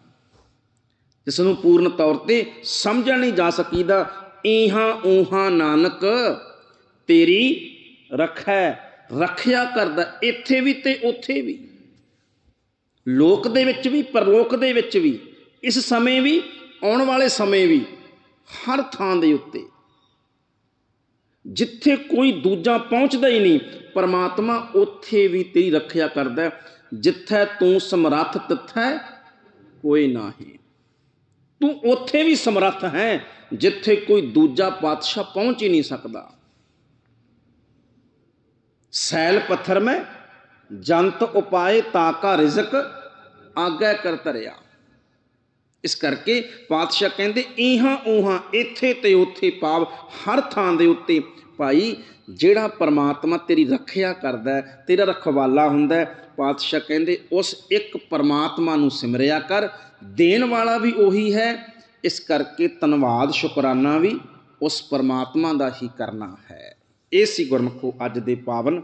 ਜਿਸ ਨੂੰ ਪੂਰਨ ਤੌਰ ਤੇ ਸਮਝਿਆ ਨਹੀਂ ਜਾ ਸਕੀਦਾ ਇਹਾਂ ਊਹਾਂ ਨਾਨਕ ਤੇਰੀ ਰੱਖੈ, ਰੱਖਿਆ ਕਰਦਾ, ਇੱਥੇ ਵੀ ਤੇ ਉੱਥੇ ਵੀ। ਲੋਕ ਦੇ ਵਿੱਚ ਵੀ, ਪਰਲੋਕ ਦੇ ਵਿੱਚ ਵੀ, ਇਸ ਸਮੇਂ ਵੀ, ਆਉਣ ਵਾਲੇ ਸਮੇਂ ਵੀ, ਹਰ ਥਾਂ ਦੇ ਉੱਤੇ। ਜਿੱਥੇ ਕੋਈ ਦੂਜਾ ਪਹੁੰਚਦਾ ਹੀ ਨਹੀਂ, ਪਰਮਾਤਮਾ ਉੱਥੇ ਵੀ ਤੇਰੀ ਰੱਖਿਆ ਕਰਦਾ ਜਿੱਥੇ ਤੂੰ ਸਮਰੱਥ ਤਿੱਥੈ, ਕੋਈ ਨਹੀਂ। ਤੂੰ ਉੱਥੇ ਵੀ ਸਮਰੱਥ ਹੈ, ਜਿੱਥੇ ਕੋਈ ਦੂਜਾ ਪਾਤਸ਼ਾਹ ਪਹੁੰਚ ਹੀ ਨਹੀਂ ਸਕਦਾ। ਸੈਲ ਪੱਥਰ ਮੈਂ, ਜੰਤ ਉਪਾਏ ਤਾਕਾ ਰਿਜ਼ਕ ਆਗੈ ਕਰ ਧਰਿਆ। ਇਸ ਕਰਕੇ ਪਾਤਸ਼ਾਹ ਕਹਿੰਦੇ ਇਹਾਂ ਉਹਾਂ ਇੱਥੇ ਤੇ ਉੱਥੇ ਪਾਵ, ਹਰ ਥਾਂ ਦੇ ਉੱਤੇ ਭਾਈ ਜਿਹੜਾ ਪਰਮਾਤਮਾ ਤੇਰੀ ਰੱਖਿਆ ਕਰਦਾ ਤੇਰਾ ਰਖਵਾਲਾ ਹੁੰਦਾ ਪਾਤਸ਼ਾਹ ਕਹਿੰਦੇ, ਉਸ ਇੱਕ ਪਰਮਾਤਮਾ ਨੂੰ ਸਿਮਰਿਆ ਕਰ, ਦੇਣ ਵਾਲਾ ਵੀ ਉਹੀ ਹੈ, ਇਸ ਕਰਕੇ ਧੰਨਵਾਦ, ਸ਼ੁਕਰਾਨਾ ਵੀ ਉਸ ਪਰਮਾਤਮਾ ਦਾ ਹੀ ਕਰਨਾ ਹੈ। ਇਹ ਸੀ ਗੁਰਮਖੋ ਅੱਜ ਦੇ ਪਾਵਨ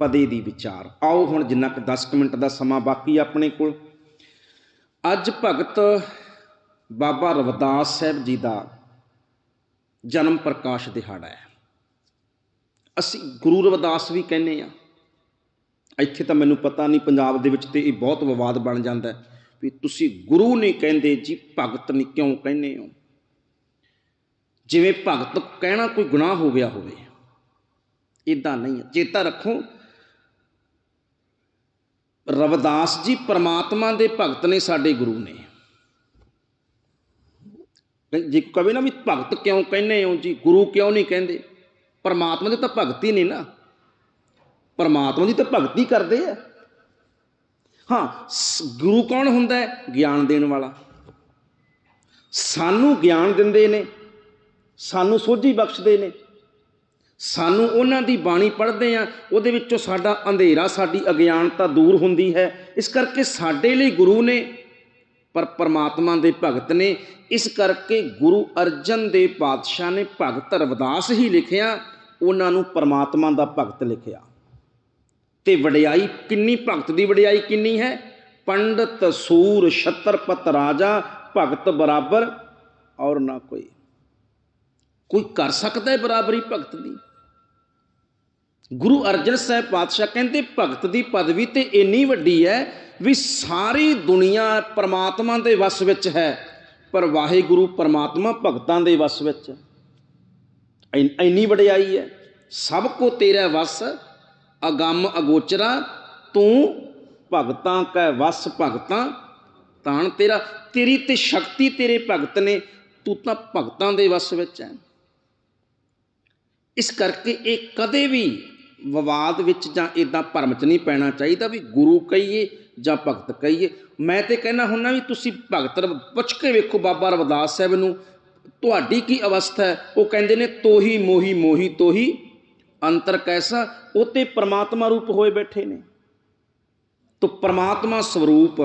ਪਦੇ ਦੀ ਵਿਚਾਰ। ਆਓ ਹੁਣ ਜਿੰਨਾ ਕੁ 10 ਕੁ ਮਿੰਟ ਦਾ ਸਮਾਂ ਬਾਕੀ ਆਪਣੇ ਕੋਲ। ਅੱਜ ਭਗਤ ਬਾਬਾ ਰਵਿਦਾਸ ਸਾਹਿਬ ਜੀ ਦਾ ਜਨਮ ਪ੍ਰਕਾਸ਼ ਦਿਹਾੜਾ ਹੈ। ਅਸੀਂ ਗੁਰੂ ਰਵਿਦਾਸ ਵੀ ਕਹਿੰਦੇ ਆ ਇੱਥੇ ਤਾਂ ਮੈਨੂੰ ਪਤਾ ਨਹੀਂ ਪੰਜਾਬ ਦੇ ਵਿੱਚ ਤੇ ਇਹ ਬਹੁਤ ਵਿਵਾਦ ਬਣ ਜਾਂਦਾ ਵੀ ਤੁਸੀਂ ਗੁਰੂ ਨਹੀਂ ਕਹਿੰਦੇ, ਜੀ ਭਗਤ ਨਹੀਂ ਕਿਉਂ ਕਹਿੰਦੇ ਹੋ? ਜਿਵੇਂ ਭਗਤ ਕਹਿਣਾ ਕੋਈ ਗੁਨਾਹ ਹੋ ਗਿਆ ਹੋਵੇ ਇਦਾਂ ਨਹੀਂ ਹੈ। ਚੇਤਾ ਰੱਖੋ, ਰਵਿਦਾਸ ਜੀ ਪ੍ਰਮਾਤਮਾ ਦੇ ਭਗਤ ਨੇ ਸਾਡੇ ਗੁਰੂ ਨੇ। ਜੇ ਕਵੇ ਨਾ ਵੀ ਭਗਤ ਕਿਉਂ ਕਹਿੰਦੇ ਹੋ ਜੀ, ਗੁਰੂ ਕਿਉਂ ਨਹੀਂ ਕਹਿੰਦੇ? ਪਰਮਾਤਮਾ ਦੇ ਤਾਂ ਭਗਤੀ ਨਹੀਂ ਨਾ ਪਰਮਾਤਮਾ ਦੀ ਤਾਂ ਭਗਤੀ ਕਰਦੇ ਆ। ਹਾਂ ਗੁਰੂ ਕੌਣ ਹੁੰਦਾ ਹੈ? ਗਿਆਨ ਦੇਣ ਵਾਲਾ। ਸਾਨੂੰ ਗਿਆਨ ਦਿੰਦੇ ਨੇ, ਸਾਨੂੰ ਸੋਝੀ ਬਖਸ਼ਦੇ ਨੇ। ਸਾਨੂੰ ਉਹਨਾਂ ਦੀ ਬਾਣੀ ਪੜ੍ਹਦੇ ਆ ਉਹਦੇ ਵਿੱਚੋਂ ਸਾਡਾ ਅੰਧੇਰਾ, ਸਾਡੀ ਅਗਿਆਨਤਾ ਦੂਰ ਹੁੰਦੀ ਹੈ। ਇਸ ਕਰਕੇ ਸਾਡੇ ਲਈ ਗੁਰੂ ਨੇ, ਪਰ ਪਰਮਾਤਮਾ ਦੇ ਭਗਤ ਨੇ, ਇਸ ਕਰਕੇ ਗੁਰੂ ਅਰਜਨ ਦੇਵ ਪਾਤਸ਼ਾਹ ਨੇ ਭਗਤ ਰਵਿਦਾਸ ਹੀ ਲਿਖਿਆ, ਉਹਨਾਂ ਨੂੰ ਪਰਮਾਤਮਾ ਦਾ ਭਗਤ ਲਿਖਿਆ। ਤੇ ਵਡਿਆਈ ਕਿੰਨੀ, ਭਗਤ ਦੀ ਵਡਿਆਈ ਕਿੰਨੀ ਹੈ? ਪੰਡਤ ਸੂਰ ਛਤਰਪਤ ਰਾਜਾ, ਭਗਤ ਬਰਾਬਰ ਔਰ ਨਾ ਕੋਈ। ਕੋਈ ਕਰ ਸਕਦਾ ਹੈ ਬਰਾਬਰੀ ਭਗਤ ਦੀ? ਗੁਰੂ ਅਰਜਨ ਸਾਹਿਬ ਪਾਤਸ਼ਾਹ ਕਹਿੰਦੇ, ਭਗਤ ਦੀ ਪਦਵੀ ਤੇ ਇੰਨੀ ਵੱਡੀ ਹੈ ਵੀ ਸਾਰੀ ਦੁਨੀਆ ਪਰਮਾਤਮਾ ਦੇ ਵਸ ਵਿੱਚ ਹੈ, ਪਰ ਵਾਹਿਗੁਰੂ ਪਰਮਾਤਮਾ ਭਗਤਾਂ ਦੇ ਵਸ ਵਿੱਚ ਇੰਨੀ ਵਡਿਆਈ ਹੈ, ਸਭ ਕੋ ਤੇਰਾ ਵਸ, ਅਗੰਮ ਅਗੋਚਰਾ, ਤੂੰ ਭਗਤਾਂ ਕੈ ਵਸ ਭਗਤਾਂ ਤਾਣ ਤੇਰਾ, ਤੇਰੀ ਤੇ ਸ਼ਕਤੀ ਤੇਰੇ ਭਗਤ ਨੇ, ਤੂੰ ਤਾਂ ਭਗਤਾਂ ਦੇ ਵਸ ਵਿੱਚ ਹੈ। ਇਸ ਕਰਕੇ ਇਹ ਕਦੇ ਵੀ ਵਿਵਾਦ ਵਿੱਚ ਜਾਂ ਇਦਾਂ ਭਰਮ 'ਚ ਨਹੀਂ ਪੈਣਾ ਚਾਹੀਦਾ ਵੀ ਗੁਰੂ ਕਹੀਏ ਜਾਂ ਭਗਤ ਕਹੀਏ। ਮੈਂ ਤੇ ਕਹਿਣਾ ਹੁੰਨਾ ਵੀ ਤੁਸੀਂ ਭਗਤ ਪੁੱਛ ਕੇ ਵੇਖੋ ਬਾਬਾ ਰਵਿਦਾਸ ਸਾਹਿਬ ਨੂੰ, ਤੁਹਾਡੀ ਕੀ ਅਵਸਥਾ ਹੈ? ਉਹ ਕਹਿੰਦੇ ਨੇ, ਤੋਹੀ ਮੋਹੀ ਮੋਹੀ ਤੋਹੀ, ਅੰਤਰ ਕੈਸਾ? ਉਹ ਤੇ ਪ੍ਰਮਾਤਮਾ ਰੂਪ ਹੋਏ ਬੈਠੇ ਨੇ। ਤੋ ਪ੍ਰਮਾਤਮਾ ਸਰੂਪ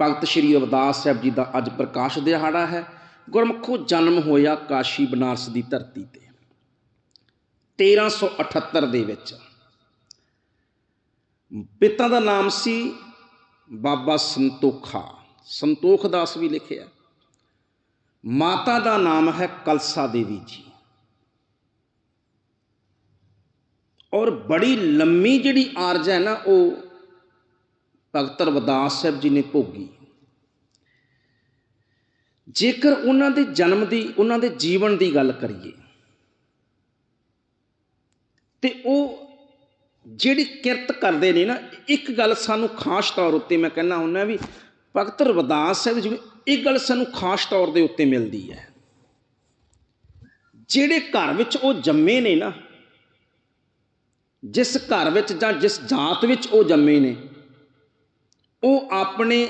ਭਗਤ ਸ਼੍ਰੀ ਰਵਿਦਾਸ ਸਾਹਿਬ ਜੀ ਦਾ ਅੱਜ ਪ੍ਰਕਾਸ਼ ਦਿਹਾੜਾ ਹੈ। ਗੁਰਮੁਖੋ ਜਨਮ ਹੋਇਆ ਕਾਸ਼ੀ ਬਨਾਰਸ ਦੀ ਧਰਤੀ ਤੇ। 1378 ਦੇ ਵਿੱਚ। ਪਿਤਾ ਦਾ ਨਾਮ ਸੀ ਬਾਬਾ ਸੰਤੋਖਾ। ਸੰਤੋਖ ਦਾਸ ਵੀ ਲਿਖਿਆ ਮਾਤਾ ਦਾ ਨਾਮ ਹੈ ਕਲਸਾ ਦੇਵੀ ਜੀ। ਔਰ ਬੜੀ ਲੰਮੀ ਜਿਹੜੀ ਆਰਜ ਹੈ ਨਾ, ਉਹ ਭਗਤ ਰਵਦਾਸ ਸਾਹਿਬ ਜੀ ਨੇ ਭੋਗੀ। ਜੇਕਰ ਉਹਨਾਂ ਦੇ ਜਨਮ ਦੀ, ਉਹਨਾਂ ਦੇ ਜੀਵਨ ਦੀ ਗੱਲ ਕਰੀਏ ਤੇ ਉਹ ਜਿਹੜੀ ਕਿਰਤ ਕਰਦੇ ਨੇ ਨਾ, ਇੱਕ ਗੱਲ ਸਾਨੂੰ ਖਾਸ ਤੌਰ ਉੱਤੇ ਮੈਂ ਕਹਿੰਦਾ ਹੁੰਦਾ ਵੀ ਭਗਤ ਰਵਿਦਾਸ ਸਾਹਿਬ ਜੀ ਇਹ ਗੱਲ ਸਾਨੂੰ ਖਾਸ ਤੌਰ ਦੇ ਉੱਤੇ ਮਿਲਦੀ ਹੈ। ਜਿਹੜੇ ਘਰ ਵਿੱਚ ਉਹ ਜੰਮੇ ਨੇ ਨਾ, ਜਿਸ ਘਰ ਵਿੱਚ ਜਾਂ ਜਿਸ ਜਾਤ ਵਿੱਚ ਉਹ ਜੰਮੇ ਨੇ, ਉਹ ਆਪਣੇ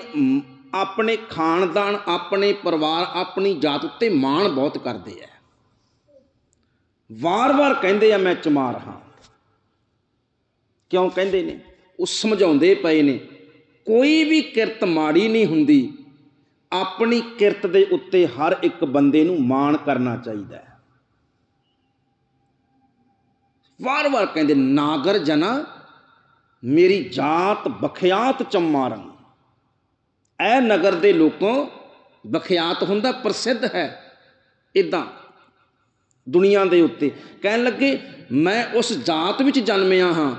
ਆਪਣੇ ਖਾਨਦਾਨ, ਆਪਣੇ ਪਰਿਵਾਰ, ਆਪਣੀ ਜਾਤ ਉੱਤੇ ਮਾਣ ਬਹੁਤ ਕਰਦੇ ਆ। ਵਾਰ-ਵਾਰ ਕਹਿੰਦੇ ਆ, ਮੈਂ ਚਮਾਰ ਹਾਂ ਕਿਉਂ ਕਹਿੰਦੇ ਨੇ? ਉਹ ਸਮਝਾਉਂਦੇ ਪਏ ਨੇ, ਕੋਈ ਵੀ ਕਿਰਤ ਮਾੜੀ ਨਹੀਂ ਹੁੰਦੀ। ਆਪਣੀ ਕਿਰਤ ਦੇ ਉੱਤੇ ਹਰ ਇੱਕ ਬੰਦੇ ਨੂੰ ਮਾਣ ਕਰਨਾ ਚਾਹੀਦਾ ਹੈ। ਵਾਰ-ਵਾਰ ਕਹਿੰਦੇ, ਨਾਗਰ ਜਨਾ, ਮੇਰੀ ਜਾਤ ਬਖਿਆਤ ਚਮਾਰੰ। ਐ ਨਗਰ ਦੇ ਲੋਕੋਂ, ਬਖਿਆਤ ਹੁੰਦਾ, ਪ੍ਰਸਿੱਧ ਹੈ। ਇਦਾਂ ਦੁਨੀਆ ਦੇ ਉੱਤੇ। ਕਹਿਣ ਲੱਗੇ, ਮੈਂ ਉਸ ਜਾਤ ਵਿੱਚ ਜਨਮਿਆ ਹਾਂ,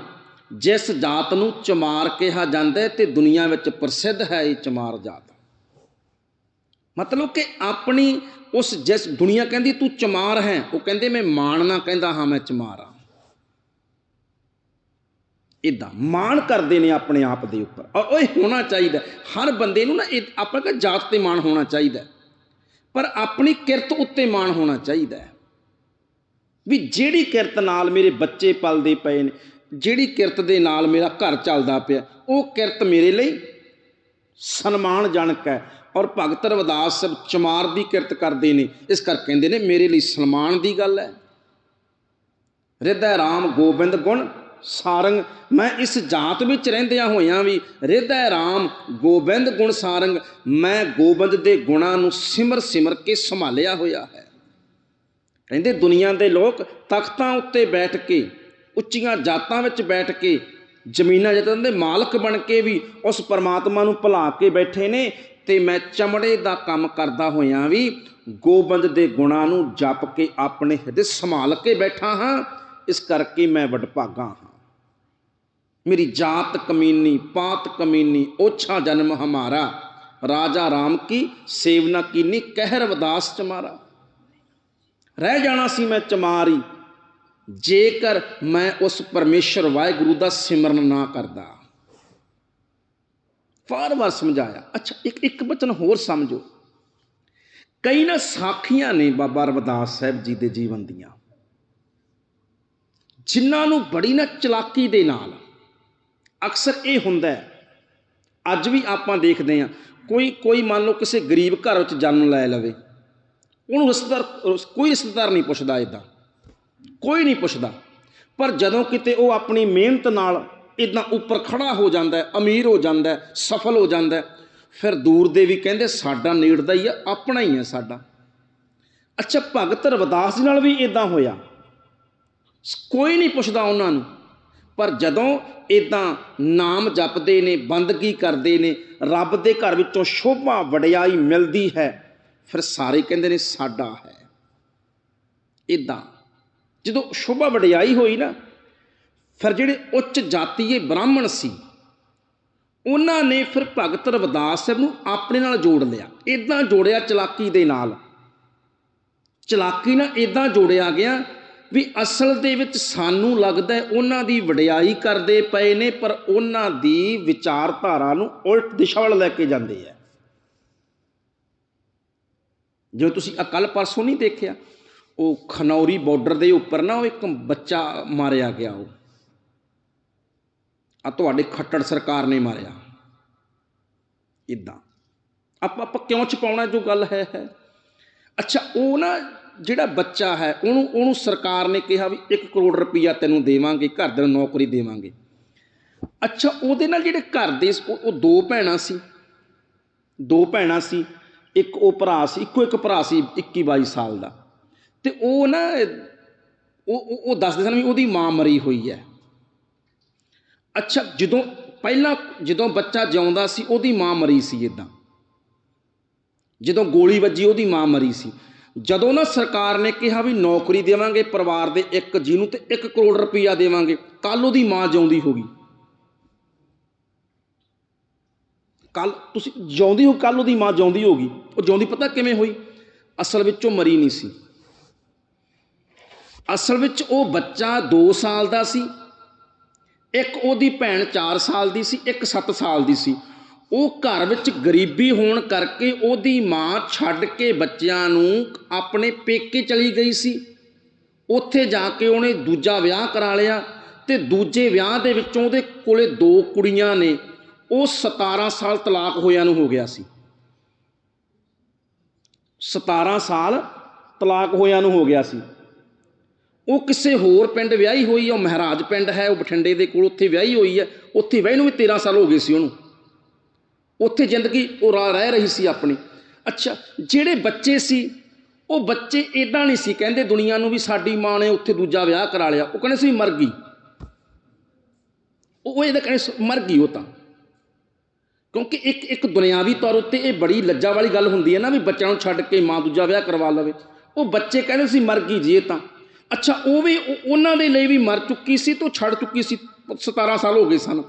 ਜਿਸ ਜਾਤ ਨੂੰ ਚਮਾਰ ਕਿਹਾ ਜਾਂਦਾ ਹੈ ਤੇ ਦੁਨੀਆ ਵਿੱਚ ਪ੍ਰਸਿੱਧ ਹੈ ਇਹ ਚਮਾਰ ਜਾਤ। ਮਤਲਬ ਕਿ ਆਪਣੀ ਉਸ ਜਿਸ ਦੁਨੀਆ ਕਹਿੰਦੀ, ਤੂੰ ਚਮਾਰ ਹੈ। ਉਹ ਕਹਿੰਦੇ, ਮੈਂ ਮਾਣ ਨਾ ਕਹਿੰਦਾ ਹਾਂ, ਮੈਂ ਚਮਾਰ ਹਾਂ। ਇਦਾਂ ਮਾਣ ਕਰਦੇ ਨੇ ਆਪਣੇ ਆਪ ਦੇ ਉੱਪਰ। ਔਰ ਉਹ ਇਹ ਹੋਣਾ ਚਾਹੀਦਾ ਹਰ ਬੰਦੇ ਨੂੰ ਨਾ ਇਹ, ਆਪਾਂ ਕਹ ਜਾਤ ਤੇ ਮਾਣ ਹੋਣਾ ਚਾਹੀਦਾ ਪਰ ਆਪਣੀ ਕਿਰਤ ਉੱਤੇ ਮਾਣ ਹੋਣਾ ਚਾਹੀਦਾ ਵੀ ਜਿਹੜੀ ਕਿਰਤ ਨਾਲ ਮੇਰੇ ਬੱਚੇ ਪਲਦੇ ਪਏ ਨੇ, ਜਿਹੜੀ ਕਿਰਤ ਦੇ ਨਾਲ ਮੇਰਾ ਘਰ ਚੱਲਦਾ ਪਿਆ, ਉਹ ਕਿਰਤ ਮੇਰੇ ਲਈ ਸਨਮਾਨਜਨਕ ਹੈ ਔਰ ਭਗਤ ਰਵਿਦਾਸ ਸਾਹਿਬ ਚਮਾਰ ਦੀ ਕਿਰਤ ਕਰਦੇ ਨੇ। ਇਸ ਕਰਕੇ ਕਹਿੰਦੇ ਨੇ, ਮੇਰੇ ਲਈ ਸਨਮਾਨ ਦੀ ਗੱਲ ਹੈ। ਰਿਧੈ ਰਾਮ ਗੋਬਿੰਦ ਗੁਣ ਸਾਰੰਗ, ਮੈਂ ਇਸ ਜਾਤ ਵਿੱਚ ਰਹਿੰਦਿਆਂ ਹੋਇਆਂ ਵੀ ਰਿਧੈ ਰਾਮ ਗੋਬਿੰਦ ਗੁਣ ਸਾਰੰਗ, ਮੈਂ ਗੋਬਿੰਦ ਦੇ ਗੁਣਾਂ ਨੂੰ ਸਿਮਰ ਸਿਮਰ ਕੇ ਸੰਭਾਲਿਆ ਹੋਇਆ ਹੈ। ਕਹਿੰਦੇ ਦੁਨੀਆ ਦੇ ਲੋਕ ਤਖਤਾਂ ਉੱਤੇ ਬੈਠ ਕੇ, ਉੱਚੀਆਂ ਜਾਤਾਂ ਵਿੱਚ ਬੈਠ ਕੇ, ਜ਼ਮੀਨਾਂ ਜਤਾਂ ਦੇ ਮਾਲਕ ਬਣ ਕੇ ਵੀ ਉਸ ਪਰਮਾਤਮਾ ਨੂੰ ਭੁਲਾ ਕੇ ਬੈਠੇ ਨੇ ਤੇ ਮੈਂ ਚਮੜੇ ਦਾ ਕੰਮ ਕਰਦਾ ਹੋਇਆ ਵੀ ਗੋਬੰਦ ਦੇ ਗੁਣਾਂ ਨੂੰ ਜਪ ਕੇ ਆਪਣੇ ਹਿਰਦੇ ਸੰਭਾਲ ਕੇ ਬੈਠਾ ਹਾਂ, ਇਸ ਕਰਕੇ ਮੈਂ ਵਡਭਾਗਾ ਹਾਂ। ਮੇਰੀ ਜਾਤ ਕਮੀਨੀ, ਪਾਤ ਕਮੀਨੀ, ਓਛਾ ਜਨਮ ਹਮਾਰਾ, ਰਾਜਾ ਰਾਮ ਕੀ ਸੇਵਨਾ ਕੀਨੀ, ਕਹਿਰ ਵਦਾਸ ਚਮਾਰਾ ਰਹਿ ਜਾਣਾ ਸੀ ਮੈਂ ਚਮਾਰੀ। ਜੇਕਰ ਮੈਂ ਉਸ ਪਰਮੇਸ਼ਰ ਵਾਹਿਗੁਰੂ ਦਾ ਸਿਮਰਨ ਨਾ ਕਰਦਾ। ਵਾਰ-ਵਾਰ ਸਮਝਾਇਆ, ਅੱਛਾ, ਇੱਕ ਇੱਕ ਬਚਨ ਹੋਰ ਸਮਝੋ। ਕਈ ਨਾ ਸਾਖੀਆਂ ਨੇ ਬਾਬਾ ਰਵਿਦਾਸ ਸਾਹਿਬ ਜੀ ਦੇ ਜੀਵਨ ਦੀਆਂ। ਜਿਨ੍ਹਾਂ ਨੂੰ ਬੜੀ ਨਾ ਚਲਾਕੀ ਦੇ ਨਾਲ ਅਕਸਰ ਇਹ ਹੁੰਦਾ ਅੱਜ ਵੀ ਆਪਾਂ ਦੇਖਦੇ ਹਾਂ, ਕੋਈ ਕੋਈ ਮੰਨ ਲਓ ਕਿਸੇ ਗਰੀਬ ਘਰ ਵਿੱਚ ਜਨਮ ਲੈ ਲਵੇ। ਉਹਨੂੰ ਰਿਸ਼ਤੇਦਾਰ, ਕੋਈ ਰਿਸ਼ਤੇਦਾਰ ਨਹੀਂ ਪੁੱਛਦਾ ਇਦਾਂ ਕੋਈ ਨਹੀਂ ਪੁੱਛਦਾ। ਪਰ ਜਦੋਂ ਕਿਤੇ ਉਹ ਆਪਣੀ ਮਿਹਨਤ ਨਾਲ ਇਦਾਂ ਉੱਪਰ ਖੜਾ ਹੋ ਜਾਂਦਾ ਅਮੀਰ ਹੋ ਜਾਂਦਾ ਸਫਲ ਹੋ ਜਾਂਦਾ ਫਿਰ ਦੂਰ ਦੇ ਵੀ ਕਹਿੰਦੇ ਸਾਡਾ ਨੇੜਦਾ ਹੀ ਆ, ਆਪਣਾ ਹੀ ਹੈ ਸਾਡਾ। ਅੱਛਾ, ਭਗਤ ਰਵਿਦਾਸ ਜੀ ਨਾਲ ਵੀ ਇਦਾਂ ਹੋਇਆ। ਕੋਈ ਨਹੀਂ ਪੁੱਛਦਾ ਉਹਨਾਂ ਨੂੰ। ਪਰ ਜਦੋਂ ਇਦਾਂ ਨਾਮ ਜਪਦੇ ਨੇ, ਬੰਦਗੀ ਕਰਦੇ ਨੇ, ਰੱਬ ਦੇ ਘਰ ਵਿੱਚੋਂ ਸ਼ੋਭਾ ਵਡਿਆਈ ਮਿਲਦੀ ਹੈ ਫਿਰ ਸਾਰੇ ਕਹਿੰਦੇ ਨੇ ਸਾਡਾ ਹੈ। ਇਦਾਂ ਜਦੋਂ ਸ਼ੋਭਾ ਵਡਿਆਈ ਹੋਈ ਨਾ, ਫਿਰ ਜਿਹੜੇ ਉੱਚ ਜਾਤੀਏ ਬ੍ਰਾਹਮਣ ਸੀ, ਉਹਨਾਂ ਨੇ ਫਿਰ ਭਗਤ ਰਵਿਦਾਸ ਸਾਹਿਬ ਨੂੰ ਆਪਣੇ ਨਾਲ ਜੋੜ ਲਿਆ। ਇਦਾਂ ਜੋੜਿਆ ਚਲਾਕੀ ਦੇ ਨਾਲ। ਚਲਾਕੀ ਨਾਲ ਇਦਾਂ ਜੋੜਿਆ ਗਿਆ ਵੀ ਅਸਲ ਦੇ ਵਿੱਚ ਸਾਨੂੰ ਲੱਗਦਾ ਉਹਨਾਂ ਦੀ ਵਡਿਆਈ ਕਰਦੇ ਪਏ ਨੇ, ਪਰ ਉਹਨਾਂ ਦੀ ਵਿਚਾਰਧਾਰਾ ਨੂੰ ਉਲਟ ਦਿਸ਼ਾ ਵੱਲ ਲੈ ਕੇ ਜਾਂਦੇ ਆ। ਜਿਵੇਂ ਤੁਸੀਂ ਕੱਲ੍ਹ ਪਰਸੋਂ ਨਹੀਂ ਦੇਖਿਆ, ਉਹ ਖਨੌਰੀ ਬਾਰਡਰ ਦੇ ਉੱਪਰ ਨਾ ਉਹ ਇੱਕ ਬੱਚਾ ਮਾਰਿਆ ਗਿਆ ਉਹ। ਆ ਤੁਹਾਡੇ ਖੱਟੜ ਸਰਕਾਰ ਨੇ ਮਾਰਿਆ। ਇਦਾਂ। ਆਪਾਂ ਆਪਾਂ ਕਿਉਂ ਛਪਾਉਣਾ ਜੋ ਗੱਲ ਹੈ ਹੈ? ਅੱਛਾ, ਉਹ ਨਾ ਜਿਹੜਾ ਬੱਚਾ ਹੈ, ਉਹਨੂੰ ਉਹਨੂੰ ਸਰਕਾਰ ਨੇ ਕਿਹਾ ਵੀ 1 ਕਰੋੜ ਰੁਪਈਆ ਤੈਨੂੰ ਦੇਵਾਂਗੇ, ਘਰ ਦੇ ਨੂੰ ਨੌਕਰੀ ਦੇਵਾਂਗੇ। ਅੱਛਾ, ਉਹਦੇ ਨਾਲ ਜਿਹੜੇ ਘਰ ਦੇ ਉਹ ਦੋ ਭੈਣਾਂ ਸੀ। ਦੋ ਭੈਣਾਂ ਸੀ। ਇੱਕ ਉਹ ਭਰਾ ਸੀ, ਇੱਕੋ ਇੱਕ ਭਰਾ ਸੀ 21 22 ਸਾਲ ਦਾ। ਤੇ ਉਹ ਨਾ, ਉਹ, ਉਹ- ਦੱਸਦੇ ਸਨ ਵੀ ਉਹਦੀ ਮਾਂ ਮਰੀ ਹੋਈ ਹੈ। ਅੱਛਾ, ਜਦੋਂ ਪਹਿਲਾਂ, ਜਦੋਂ ਬੱਚਾ ਜਿਉਂਦਾ ਸੀ, ਉਹਦੀ ਮਾਂ ਮਰੀ ਸੀ ਇਦਾਂ ਜਦੋਂ ਗੋਲੀ ਵੱਜੀ, ਉਹਦੀ ਮਾਂ ਮਰੀ ਸੀ। ਜਦੋਂ ਨਾ ਸਰਕਾਰ ਨੇ ਕਿਹਾ ਵੀ ਨੌਕਰੀ ਦੇਵਾਂਗੇ, ਪਰਿਵਾਰ ਦੇ ਇੱਕ ਜੀ ਨੂੰ ਤੇ 1 ਕਰੋੜ ਰੁਪਈਆ ਦੇਵਾਂਗੇ ਕੱਲ ਉਹਦੀ ਮਾਂ ਜਿਉਂਦੀ ਹੋ ਗਈ ਕੱਲ ਤੁਸੀਂ ਜਿਉਂਦੀ ਹੋ ਕੱਲ ਉਹਦੀ ਮਾਂ ਜਿਉਂਦੀ ਹੋ ਗਈ ਉਹ ਜਿਉਂਦੀ ਪਤਾ ਕਿਵੇਂ ਹੋਈ? ਅਸਲ ਵਿੱਚ ਉਹ ਮਰੀ ਨਹੀਂ ਸੀ। ਅਸਲ ਵਿੱਚ ਉਹ ਬੱਚਾ 2 ਸਾਲ ਦਾ ਸੀ। ਇੱਕ ਉਹਦੀ ਭੈਣ 4 ਸਾਲ ਦੀ ਸੀ, ਇੱਕ 7 ਸਾਲ ਦੀ ਸੀ। ਉਹ ਘਰ ਵਿੱਚ ਗਰੀਬੀ ਹੋਣ ਕਰਕੇ ਉਹਦੀ ਮਾਂ ਛੱਡ ਕੇ ਬੱਚਿਆਂ ਨੂੰ ਆਪਣੇ ਪੇਕੇ ਚਲੀ ਗਈ ਸੀ। ਉੱਥੇ ਜਾ ਕੇ ਉਹਨੇ ਦੂਜਾ ਵਿਆਹ ਕਰਾ ਲਿਆ ਤੇ ਦੂਜੇ ਵਿਆਹ ਦੇ ਵਿੱਚੋਂ ਉਹਦੇ ਕੋਲੇ ਦੋ ਕੁੜੀਆਂ ਨੇ। ਉਹ 17 ਸਾਲ ਤਲਾਕ ਹੋਇਆਂ ਨੂੰ ਹੋ ਗਿਆ ਸੀ। 17 ਸਾਲ ਤਲਾਕ ਹੋਇਆਂ ਨੂੰ ਹੋ ਗਿਆ ਸੀ। ਉਹ ਕਿਸੇ ਹੋਰ ਪਿੰਡ ਵਿਆਹੀ ਹੋਈ ਆ, ਉਹ ਮਹਾਰਾਜ ਪਿੰਡ ਹੈ, ਉਹ ਬਠਿੰਡੇ ਦੇ ਕੋਲ ਉੱਥੇ ਵਿਆਹੀ ਹੋਈ ਹੈ ਉੱਥੇ ਵਿਆਹੀ ਨੂੰ ਵੀ 13 ਸਾਲ ਹੋ ਗਏ ਸੀ ਉਹਨੂੰ। ਉੱਥੇ ਜ਼ਿੰਦਗੀ ਉਹ ਰਾ- ਰਹਿ ਰਹੀ ਸੀ ਆਪਣੀ। ਅੱਛਾ, ਜਿਹੜੇ ਬੱਚੇ ਸੀ, ਉਹ ਬੱਚੇ ਇਦਾਂ ਨਹੀਂ ਸੀ, ਕਹਿੰਦੇ ਦੁਨੀਆ ਨੂੰ ਵੀ ਸਾਡੀ ਮਾਂ ਨੇ ਉੱਥੇ ਦੂਜਾ ਵਿਆਹ ਕਰਾ ਲਿਆ। ਉਹ ਕਹਿੰਦੇ ਸੀ ਮਰ ਗਈ। ਉਹ ਇਹਦਾ ਕਹਿੰਦੇ ਮਰ ਗਈ ਉਹ ਤਾਂ। ਕਿਉਂਕਿ ਇੱਕ ਇੱਕ ਦੁਨਿਆਵੀ ਤੌਰ ਉੱਤੇ ਇਹ ਬੜੀ ਲੱਜਾ ਵਾਲੀ ਗੱਲ ਹੁੰਦੀ ਹੈ ਨਾ ਵੀ ਬੱਚਿਆਂ ਨੂੰ ਛੱਡ ਕੇ ਮਾਂ ਦੂਜਾ ਵਿਆਹ ਕਰਵਾ ਲਵੇ। ਉਹ ਬੱਚੇ ਕਹਿੰਦੇ ਸੀ, ਮਰ ਗਈ ਜੀ ਤਾਂ। ਅੱਛਾ, ਉਹ ਵੀ ਉਹਨਾਂ ਦੇ ਲਈ ਵੀ ਮਰ ਚੁੱਕੀ ਸੀ ਤੇ ਉਹ ਛੱਡ ਚੁੱਕੀ ਸੀ 17 ਸਾਲ ਹੋ ਗਏ ਸਨ।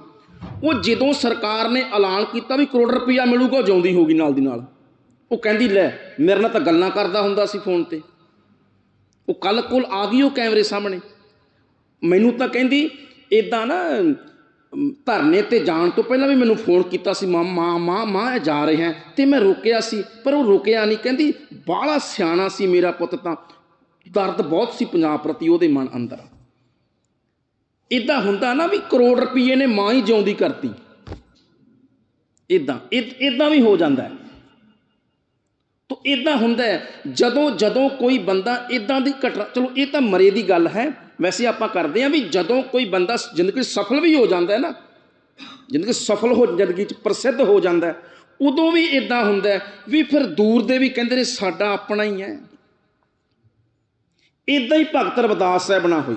ਉਹ ਜਦੋਂ ਸਰਕਾਰ ਨੇ ਐਲਾਨ ਕੀਤਾ ਵੀ ਕਰੋੜ ਰੁਪਈਆ ਮਿਲੂਗਾ, ਉਹ ਜਿਉਂਦੀ ਹੋ ਗਈ ਨਾਲ ਦੀ ਨਾਲ। ਉਹ ਕਹਿੰਦੀ, ਲੈ, ਮੇਰੇ ਨਾਲ ਤਾਂ ਗੱਲਾਂ ਕਰਦਾ ਹੁੰਦਾ ਸੀ ਫੋਨ ਤੇ। ਉਹ ਕੱਲ ਕੋਲ ਆ ਗਈ ਉਹ ਕੈਮਰੇ ਸਾਹਮਣੇ। ਮੈਨੂੰ ਤਾਂ ਕਹਿੰਦੀ ਇਦਾਂ ਨਾ ਧਰਨੇ ਤੇ ਜਾਣ ਤੋਂ ਪਹਿਲਾਂ ਵੀ ਮੈਨੂੰ ਫੋਨ ਕੀਤਾ ਸੀ, ਮਾਂ ਮਾਂ ਮਾਂ ਮਾਂ ਜਾ ਰਹੇ ਹਾਂ। ਤੇ ਮੈਂ ਰੋਕਿਆ ਸੀ, ਪਰ ਉਹ ਰੋਕਿਆ ਨਹੀਂ। ਕਹਿੰਦੀ, ਬਾਹਲਾ ਸਿਆਣਾ ਸੀ ਮੇਰਾ ਪੁੱਤ ਤਾਂ। ਦਰਦ ਬਹੁਤ ਸੀ ਪੰਜਾਬ ਪ੍ਰਤੀ ਉਹਦੇ ਮਨ ਅੰਦਰ। ਇਦਾਂ ਹੁੰਦਾ ਨਾ ਵੀ ਕਰੋੜ ਰੁਪਏ ਨੇ ਮਾਂ ਹੀ ਜਿਉਂਦੀ ਕਰਤੀ। ਇਦਾਂ ਇਦਾਂ ਵੀ ਹੋ ਜਾਂਦਾ ਹੈ। ਤੋ ਇਦਾਂ ਹੁੰਦਾ ਹੈ, ਜਦੋਂ ਜਦੋਂ ਕੋਈ ਬੰਦਾ ਇਦਾਂ ਦੀ ਘਟਨਾ ਚਲੋ, ਇਹ ਤਾਂ ਮਰੇ ਦੀ ਗੱਲ ਹੈ। ਵੈਸੇ ਆਪਾਂ ਕਰਦੇ ਹਾਂ ਵੀ ਜਦੋਂ ਕੋਈ ਬੰਦਾ ਜ਼ਿੰਦਗੀ 'ਚ ਸਫਲ ਵੀ ਹੋ ਜਾਂਦਾ ਹੈ ਨਾ ਜ਼ਿੰਦਗੀ ਸਫਲ ਹੋ, ਜ਼ਿੰਦਗੀ 'ਚ ਪ੍ਰਸਿੱਧ ਹੋ ਜਾਂਦਾ ਉਦੋਂ ਵੀ ਇਦਾਂ ਹੁੰਦਾ ਵੀ ਫਿਰ ਦੂਰ ਦੇ ਵੀ ਕਹਿੰਦੇ ਨੇ ਸਾਡਾ ਆਪਣਾ ਹੀ ਹੈ। ਇਦਾਂ ਹੀ ਭਗਤ ਰਵਿਦਾਸ ਸਾਹਿਬ ਨਾਲ ਹੋਈ।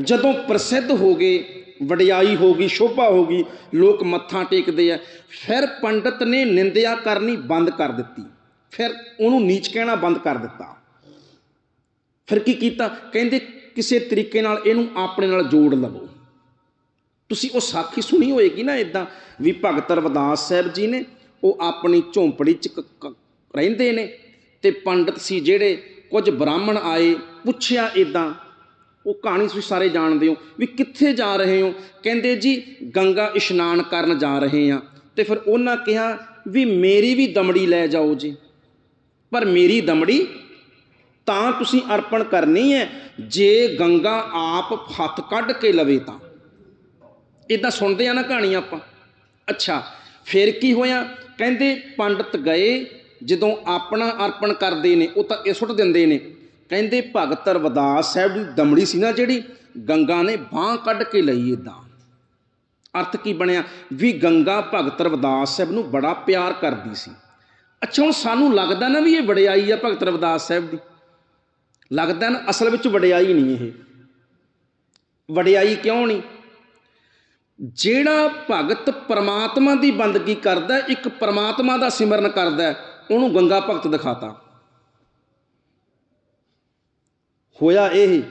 ਜਦੋਂ ਪ੍ਰਸਿੱਧ ਹੋ ਗਏ, ਵਡਿਆਈ ਹੋ ਗਈ, ਸ਼ੋਭਾ ਹੋ ਗਈ, ਲੋਕ ਮੱਥਾ ਟੇਕਦੇ ਆ, ਫਿਰ ਪੰਡਤ ਨੇ ਨਿੰਦਿਆ ਕਰਨੀ ਬੰਦ ਕਰ ਦਿੱਤੀ। ਫਿਰ ਉਹਨੂੰ ਨੀਚ ਕਹਿਣਾ ਬੰਦ ਕਰ ਦਿੱਤਾ। ਫਿਰ ਕੀ ਕੀਤਾ? ਕਹਿੰਦੇ ਕਿਸੇ ਤਰੀਕੇ ਨਾਲ ਇਹਨੂੰ ਆਪਣੇ ਨਾਲ ਜੋੜ ਲਵੋ। ਤੁਸੀਂ ਉਹ ਸਾਖੀ ਸੁਣੀ ਹੋਏਗੀ ਨਾ ਇਦਾਂ ਵੀ ਭਗਤ ਰਵਿਦਾਸ ਸਾਹਿਬ ਜੀ ਨੇ ਉਹ ਆਪਣੀ ਝੌਂਪੜੀ ਚ ਕ- ਰਹਿੰਦੇ ਨੇ ਤੇ ਪੰਡਤ ਸੀ ਜਿਹੜੇ ਕੁਝ ਬ੍ਰਾਹਮਣ ਆਏ, ਪੁੱਛਿਆ ਇਦਾਂ ਉਹ ਕਹਾਣੀ ਤੁਸੀਂ ਸਾਰੇ ਜਾਣਦੇ ਹੋ ਵੀ ਕਿੱਥੇ ਜਾ ਰਹੇ ਹੋ? ਕਹਿੰਦੇ ਜੀ ਗੰਗਾ ਇਸ਼ਨਾਨ ਕਰਨ ਜਾ ਰਹੇ ਆ ਤੇ ਫਿਰ ਉਹਨਾਂ ਕਿਹਾ ਵੀ ਮੇਰੀ ਵੀ ਦਮੜੀ ਲੈ ਜਾਓ ਜੀ। ਪਰ ਮੇਰੀ ਦਮੜੀ ਤਾਂ ਤੁਸੀਂ ਅਰਪਣ ਕਰਨੀ ਹੈ, ਜੇ ਗੰਗਾ ਆਪ ਹੱਥ ਕੱਢ ਕੇ ਲਵੇ ਤਾਂ। ਇਦਾਂ ਸੁਣਦੇ ਆ ਨਾ ਕਹਾਣੀ ਆਪਾਂ। ਅੱਛਾ, ਫਿਰ ਕੀ ਹੋਇਆ? ਕਹਿੰਦੇ ਪੰਡਤ ਗਏ, ਜਦੋਂ ਆਪਣਾ ਅਰਪਣ ਕਰਦੇ ਨੇ, ਉਹ ਤਾਂ ਇਹ ਸੁੱਟ ਦਿੰਦੇ ਨੇ। ਕਹਿੰਦੇ ਭਗਤ ਰਵਦਾਸ ਸਾਹਿਬ ਦੀ ਦਮੜੀ ਸੀ ਨਾ ਜਿਹੜੀ, ਗੰਗਾ ਨੇ ਬਾਹ ਕੱਢ ਕੇ ਲਈ ਇਦਾਂ ਅਰਥ ਕੀ ਬਣਿਆ? ਵੀ ਗੰਗਾ ਭਗਤ ਰਵਦਾਸ ਸਾਹਿਬ ਨੂੰ ਬੜਾ ਪਿਆਰ ਕਰਦੀ ਸੀ। ਅੱਛਾ, ਹੁਣ ਸਾਨੂੰ ਲੱਗਦਾ ਨਾ ਵੀ ਇਹ ਵਡਿਆਈ ਆ ਭਗਤ ਰਵਿਦਾਸ ਸਾਹਿਬ ਦੀ। ਲੱਗਦਾ ਨਾ ਅਸਲ ਵਿੱਚ ਵਡਿਆਈ ਨਹੀਂ ਇਹ। ਵਡਿਆਈ ਕਿਉਂ ਨਹੀਂ? ਜਿਹੜਾ ਭਗਤ ਪਰਮਾਤਮਾ ਦੀ ਬੰਦਗੀ ਕਰਦਾ, ਇੱਕ ਪਰਮਾਤਮਾ ਦਾ ਸਿਮਰਨ ਕਰਦਾ, ਉਹਨੂੰ ਗੰਗਾ ਭਗਤ ਦਿਖਾਤਾ। ਹੋਇਆ ਇਹ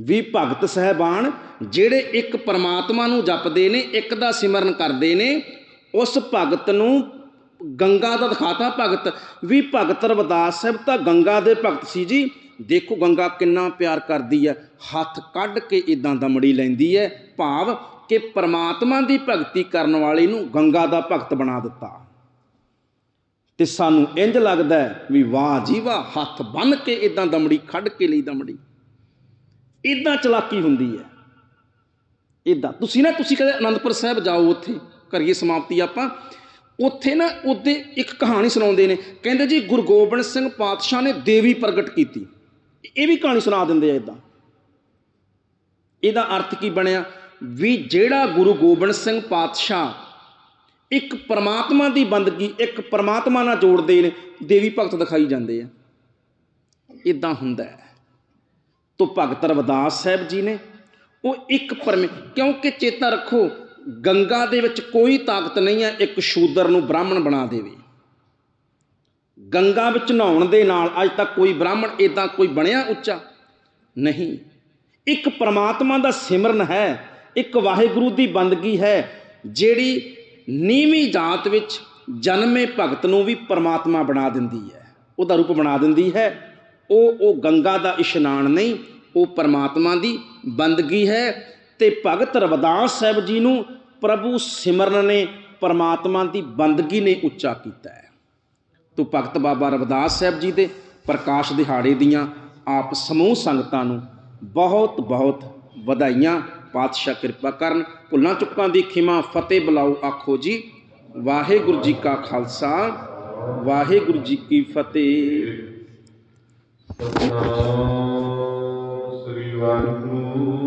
ਵੀ ਭਗਤ ਸਹਿਬਾਨ ਜਿਹੜੇ ਇੱਕ ਪਰਮਾਤਮਾ ਨੂੰ ਜਪਦੇ ਨੇ, ਇੱਕ ਦਾ ਸਿਮਰਨ ਕਰਦੇ ਨੇ, ਉਸ ਭਗਤ ਨੂੰ ਗੰਗਾ ਦਾ ਦਿਖਾਤਾ ਭਗਤ। ਵੀ ਭਗਤ ਰਵਿਦਾਸ ਸਾਹਿਬ ਤਾਂ ਗੰਗਾ ਦੇ ਭਗਤ ਸੀ ਜੀ। ਦੇਖੋ ਗੰਗਾ ਕਿੰਨਾ ਪਿਆਰ ਕਰਦੀ ਹੈ, ਹੱਥ ਕੱਢ ਕੇ ਇਦਾਂ ਦਮੜੀ ਲੈਂਦੀ ਹੈ, ਭਾਵ ਕਿ ਪਰਮਾਤਮਾ ਦੀ ਭਗਤੀ ਕਰਨ ਵਾਲੇ ਨੂੰ ਗੰਗਾ ਦਾ ਭਗਤ ਬਣਾ ਦਿੱਤਾ। ਤੇ ਸਾਨੂੰ ਇੰਜ ਲੱਗਦਾ ਵੀ ਵਾਹ ਜੀ ਵਾਹ, ਹੱਥ ਬੰਨ ਕੇ ਇਦਾਂ ਦਮੜੀ, ਖੱਡ ਕੇ ਲਈ ਦਮੜੀ। ਇਦਾਂ ਚਲਾਕੀ ਹੁੰਦੀ ਹੈ। ਇਦਾਂ ਤੁਸੀਂ ਨਾ, ਤੁਸੀਂ ਕਦੇ ਅਨੰਦਪੁਰ ਸਾਹਿਬ ਜਾਓ ਉੱਥੇ ਕਰੀਏ ਸਮਾਪਤੀ ਆਪਾਂ। ਉੱਥੇ ਨਾ, ਉਹਦੇ ਇੱਕ ਕਹਾਣੀ ਸੁਣਾਉਂਦੇ ਨੇ, ਕਹਿੰਦੇ ਜੀ ਗੁਰੂ ਗੋਬਿੰਦ ਸਿੰਘ ਪਾਤਸ਼ਾਹ ਨੇ ਦੇਵੀ ਪ੍ਰਗਟ ਕੀਤੀ। ਇਹ ਵੀ ਕਹਾਣੀ ਸੁਣਾ ਦਿੰਦੇ ਆ ਇਦਾਂ ਇਹਦਾ ਅਰਥ ਕੀ ਬਣਿਆ? ਵੀ ਜਿਹੜਾ ਗੁਰੂ ਗੋਬਿੰਦ ਸਿੰਘ ਪਾਤਸ਼ਾਹ ਇੱਕ ਪਰਮਾਤਮਾ ਦੀ ਬੰਦਗੀ, ਇੱਕ ਪਰਮਾਤਮਾ ਨਾਲ ਜੋੜਦੇ ਨੇ, ਦੇਵੀ ਭਗਤ ਦਿਖਾਈ ਜਾਂਦੇ ਆ। ਇਦਾਂ ਹੁੰਦਾ ਹੈ। ਤੋ ਭਗਤ ਰਵਿਦਾਸ ਸਾਹਿਬ ਜੀ ਨੇ ਉਹ ਇੱਕ ਪਰਮੇ, ਕਿਉਂਕਿ ਚੇਤਾ ਰੱਖੋ, ਗੰਗਾ ਦੇ ਵਿੱਚ ਕੋਈ ਤਾਕਤ ਨਹੀਂ ਹੈ, ਇੱਕ ਸ਼ੂਦਰ ਨੂੰ ਬ੍ਰਾਹਮਣ ਬਣਾ ਦੇਵੇ। ਗੰਗਾ ਵਿੱਚ ਨਹਾਉਣ ਦੇ ਨਾਲ ਅੱਜ ਤੱਕ ਕੋਈ ਬ੍ਰਾਹਮਣ ਇਦਾਂ ਕੋਈ ਬਣਿਆ ਉੱਚਾ? ਨਹੀਂ। ਇੱਕ ਪ੍ਰਮਾਤਮਾ ਦਾ ਸਿਮਰਨ ਹੈ, ਇੱਕ ਵਾਹਿਗੁਰੂ ਦੀ ਬੰਦਗੀ ਹੈ, ਜਿਹੜੀ ਨੀਵੀਂ ਜਾਤ ਵਿੱਚ ਜਨਮੇ ਭਗਤ ਨੂੰ ਵੀ ਪ੍ਰਮਾਤਮਾ ਬਣਾ ਦਿੰਦੀ ਹੈ। ਉਹਦਾ ਰੂਪ ਬਣਾ ਦਿੰਦੀ ਹੈ। ਉਹ ਉਹ ਗੰਗਾ ਦਾ ਇਸ਼ਨਾਨ ਨਹੀਂ, ਉਹ ਪ੍ਰਮਾਤਮਾ ਦੀ ਬੰਦਗੀ ਹੈ ਤੇ ਭਗਤ ਰਵਿਦਾਸ ਸਾਹਿਬ ਜੀ ਨੂੰ ਪ੍ਰਭੂ ਸਿਮਰਨ ਨੇ, ਪ੍ਰਮਾਤਮਾ ਦੀ ਬੰਦਗੀ ਨੇ ਉੱਚਾ ਕੀਤਾ ਹੈ। ਤੋ ਭਗਤ ਬਾਬਾ ਰਵਿਦਾਸ ਸਾਹਿਬ ਜੀ ਦੇ ਪ੍ਰਕਾਸ਼ ਦਿਹਾੜੇ ਦੀਆਂ ਆਪ ਸਮੂਹ ਸੰਗਤਾਂ ਨੂੰ ਬਹੁਤ ਬਹੁਤ ਵਧਾਈਆਂ। ਪਾਤਸ਼ਾਹ ਕਿਰਪਾ ਕਰਨ। ਭੁੱਲਾਂ ਚੁੱਕਾਂ ਦੀ ਖਿਮਾ ਫਤਿਹ ਬੁਲਾਓ, ਆਖੋ ਜੀ। ਵਾਹਿਗੁਰੂ ਜੀ ਕਾ ਖਾਲਸਾ, ਵਾਹਿਗੁਰੂ ਜੀ ਕੀ ਫਤਿਹ। ਸ੍ਰੀ ਵਾਹਿਗੁਰੂ।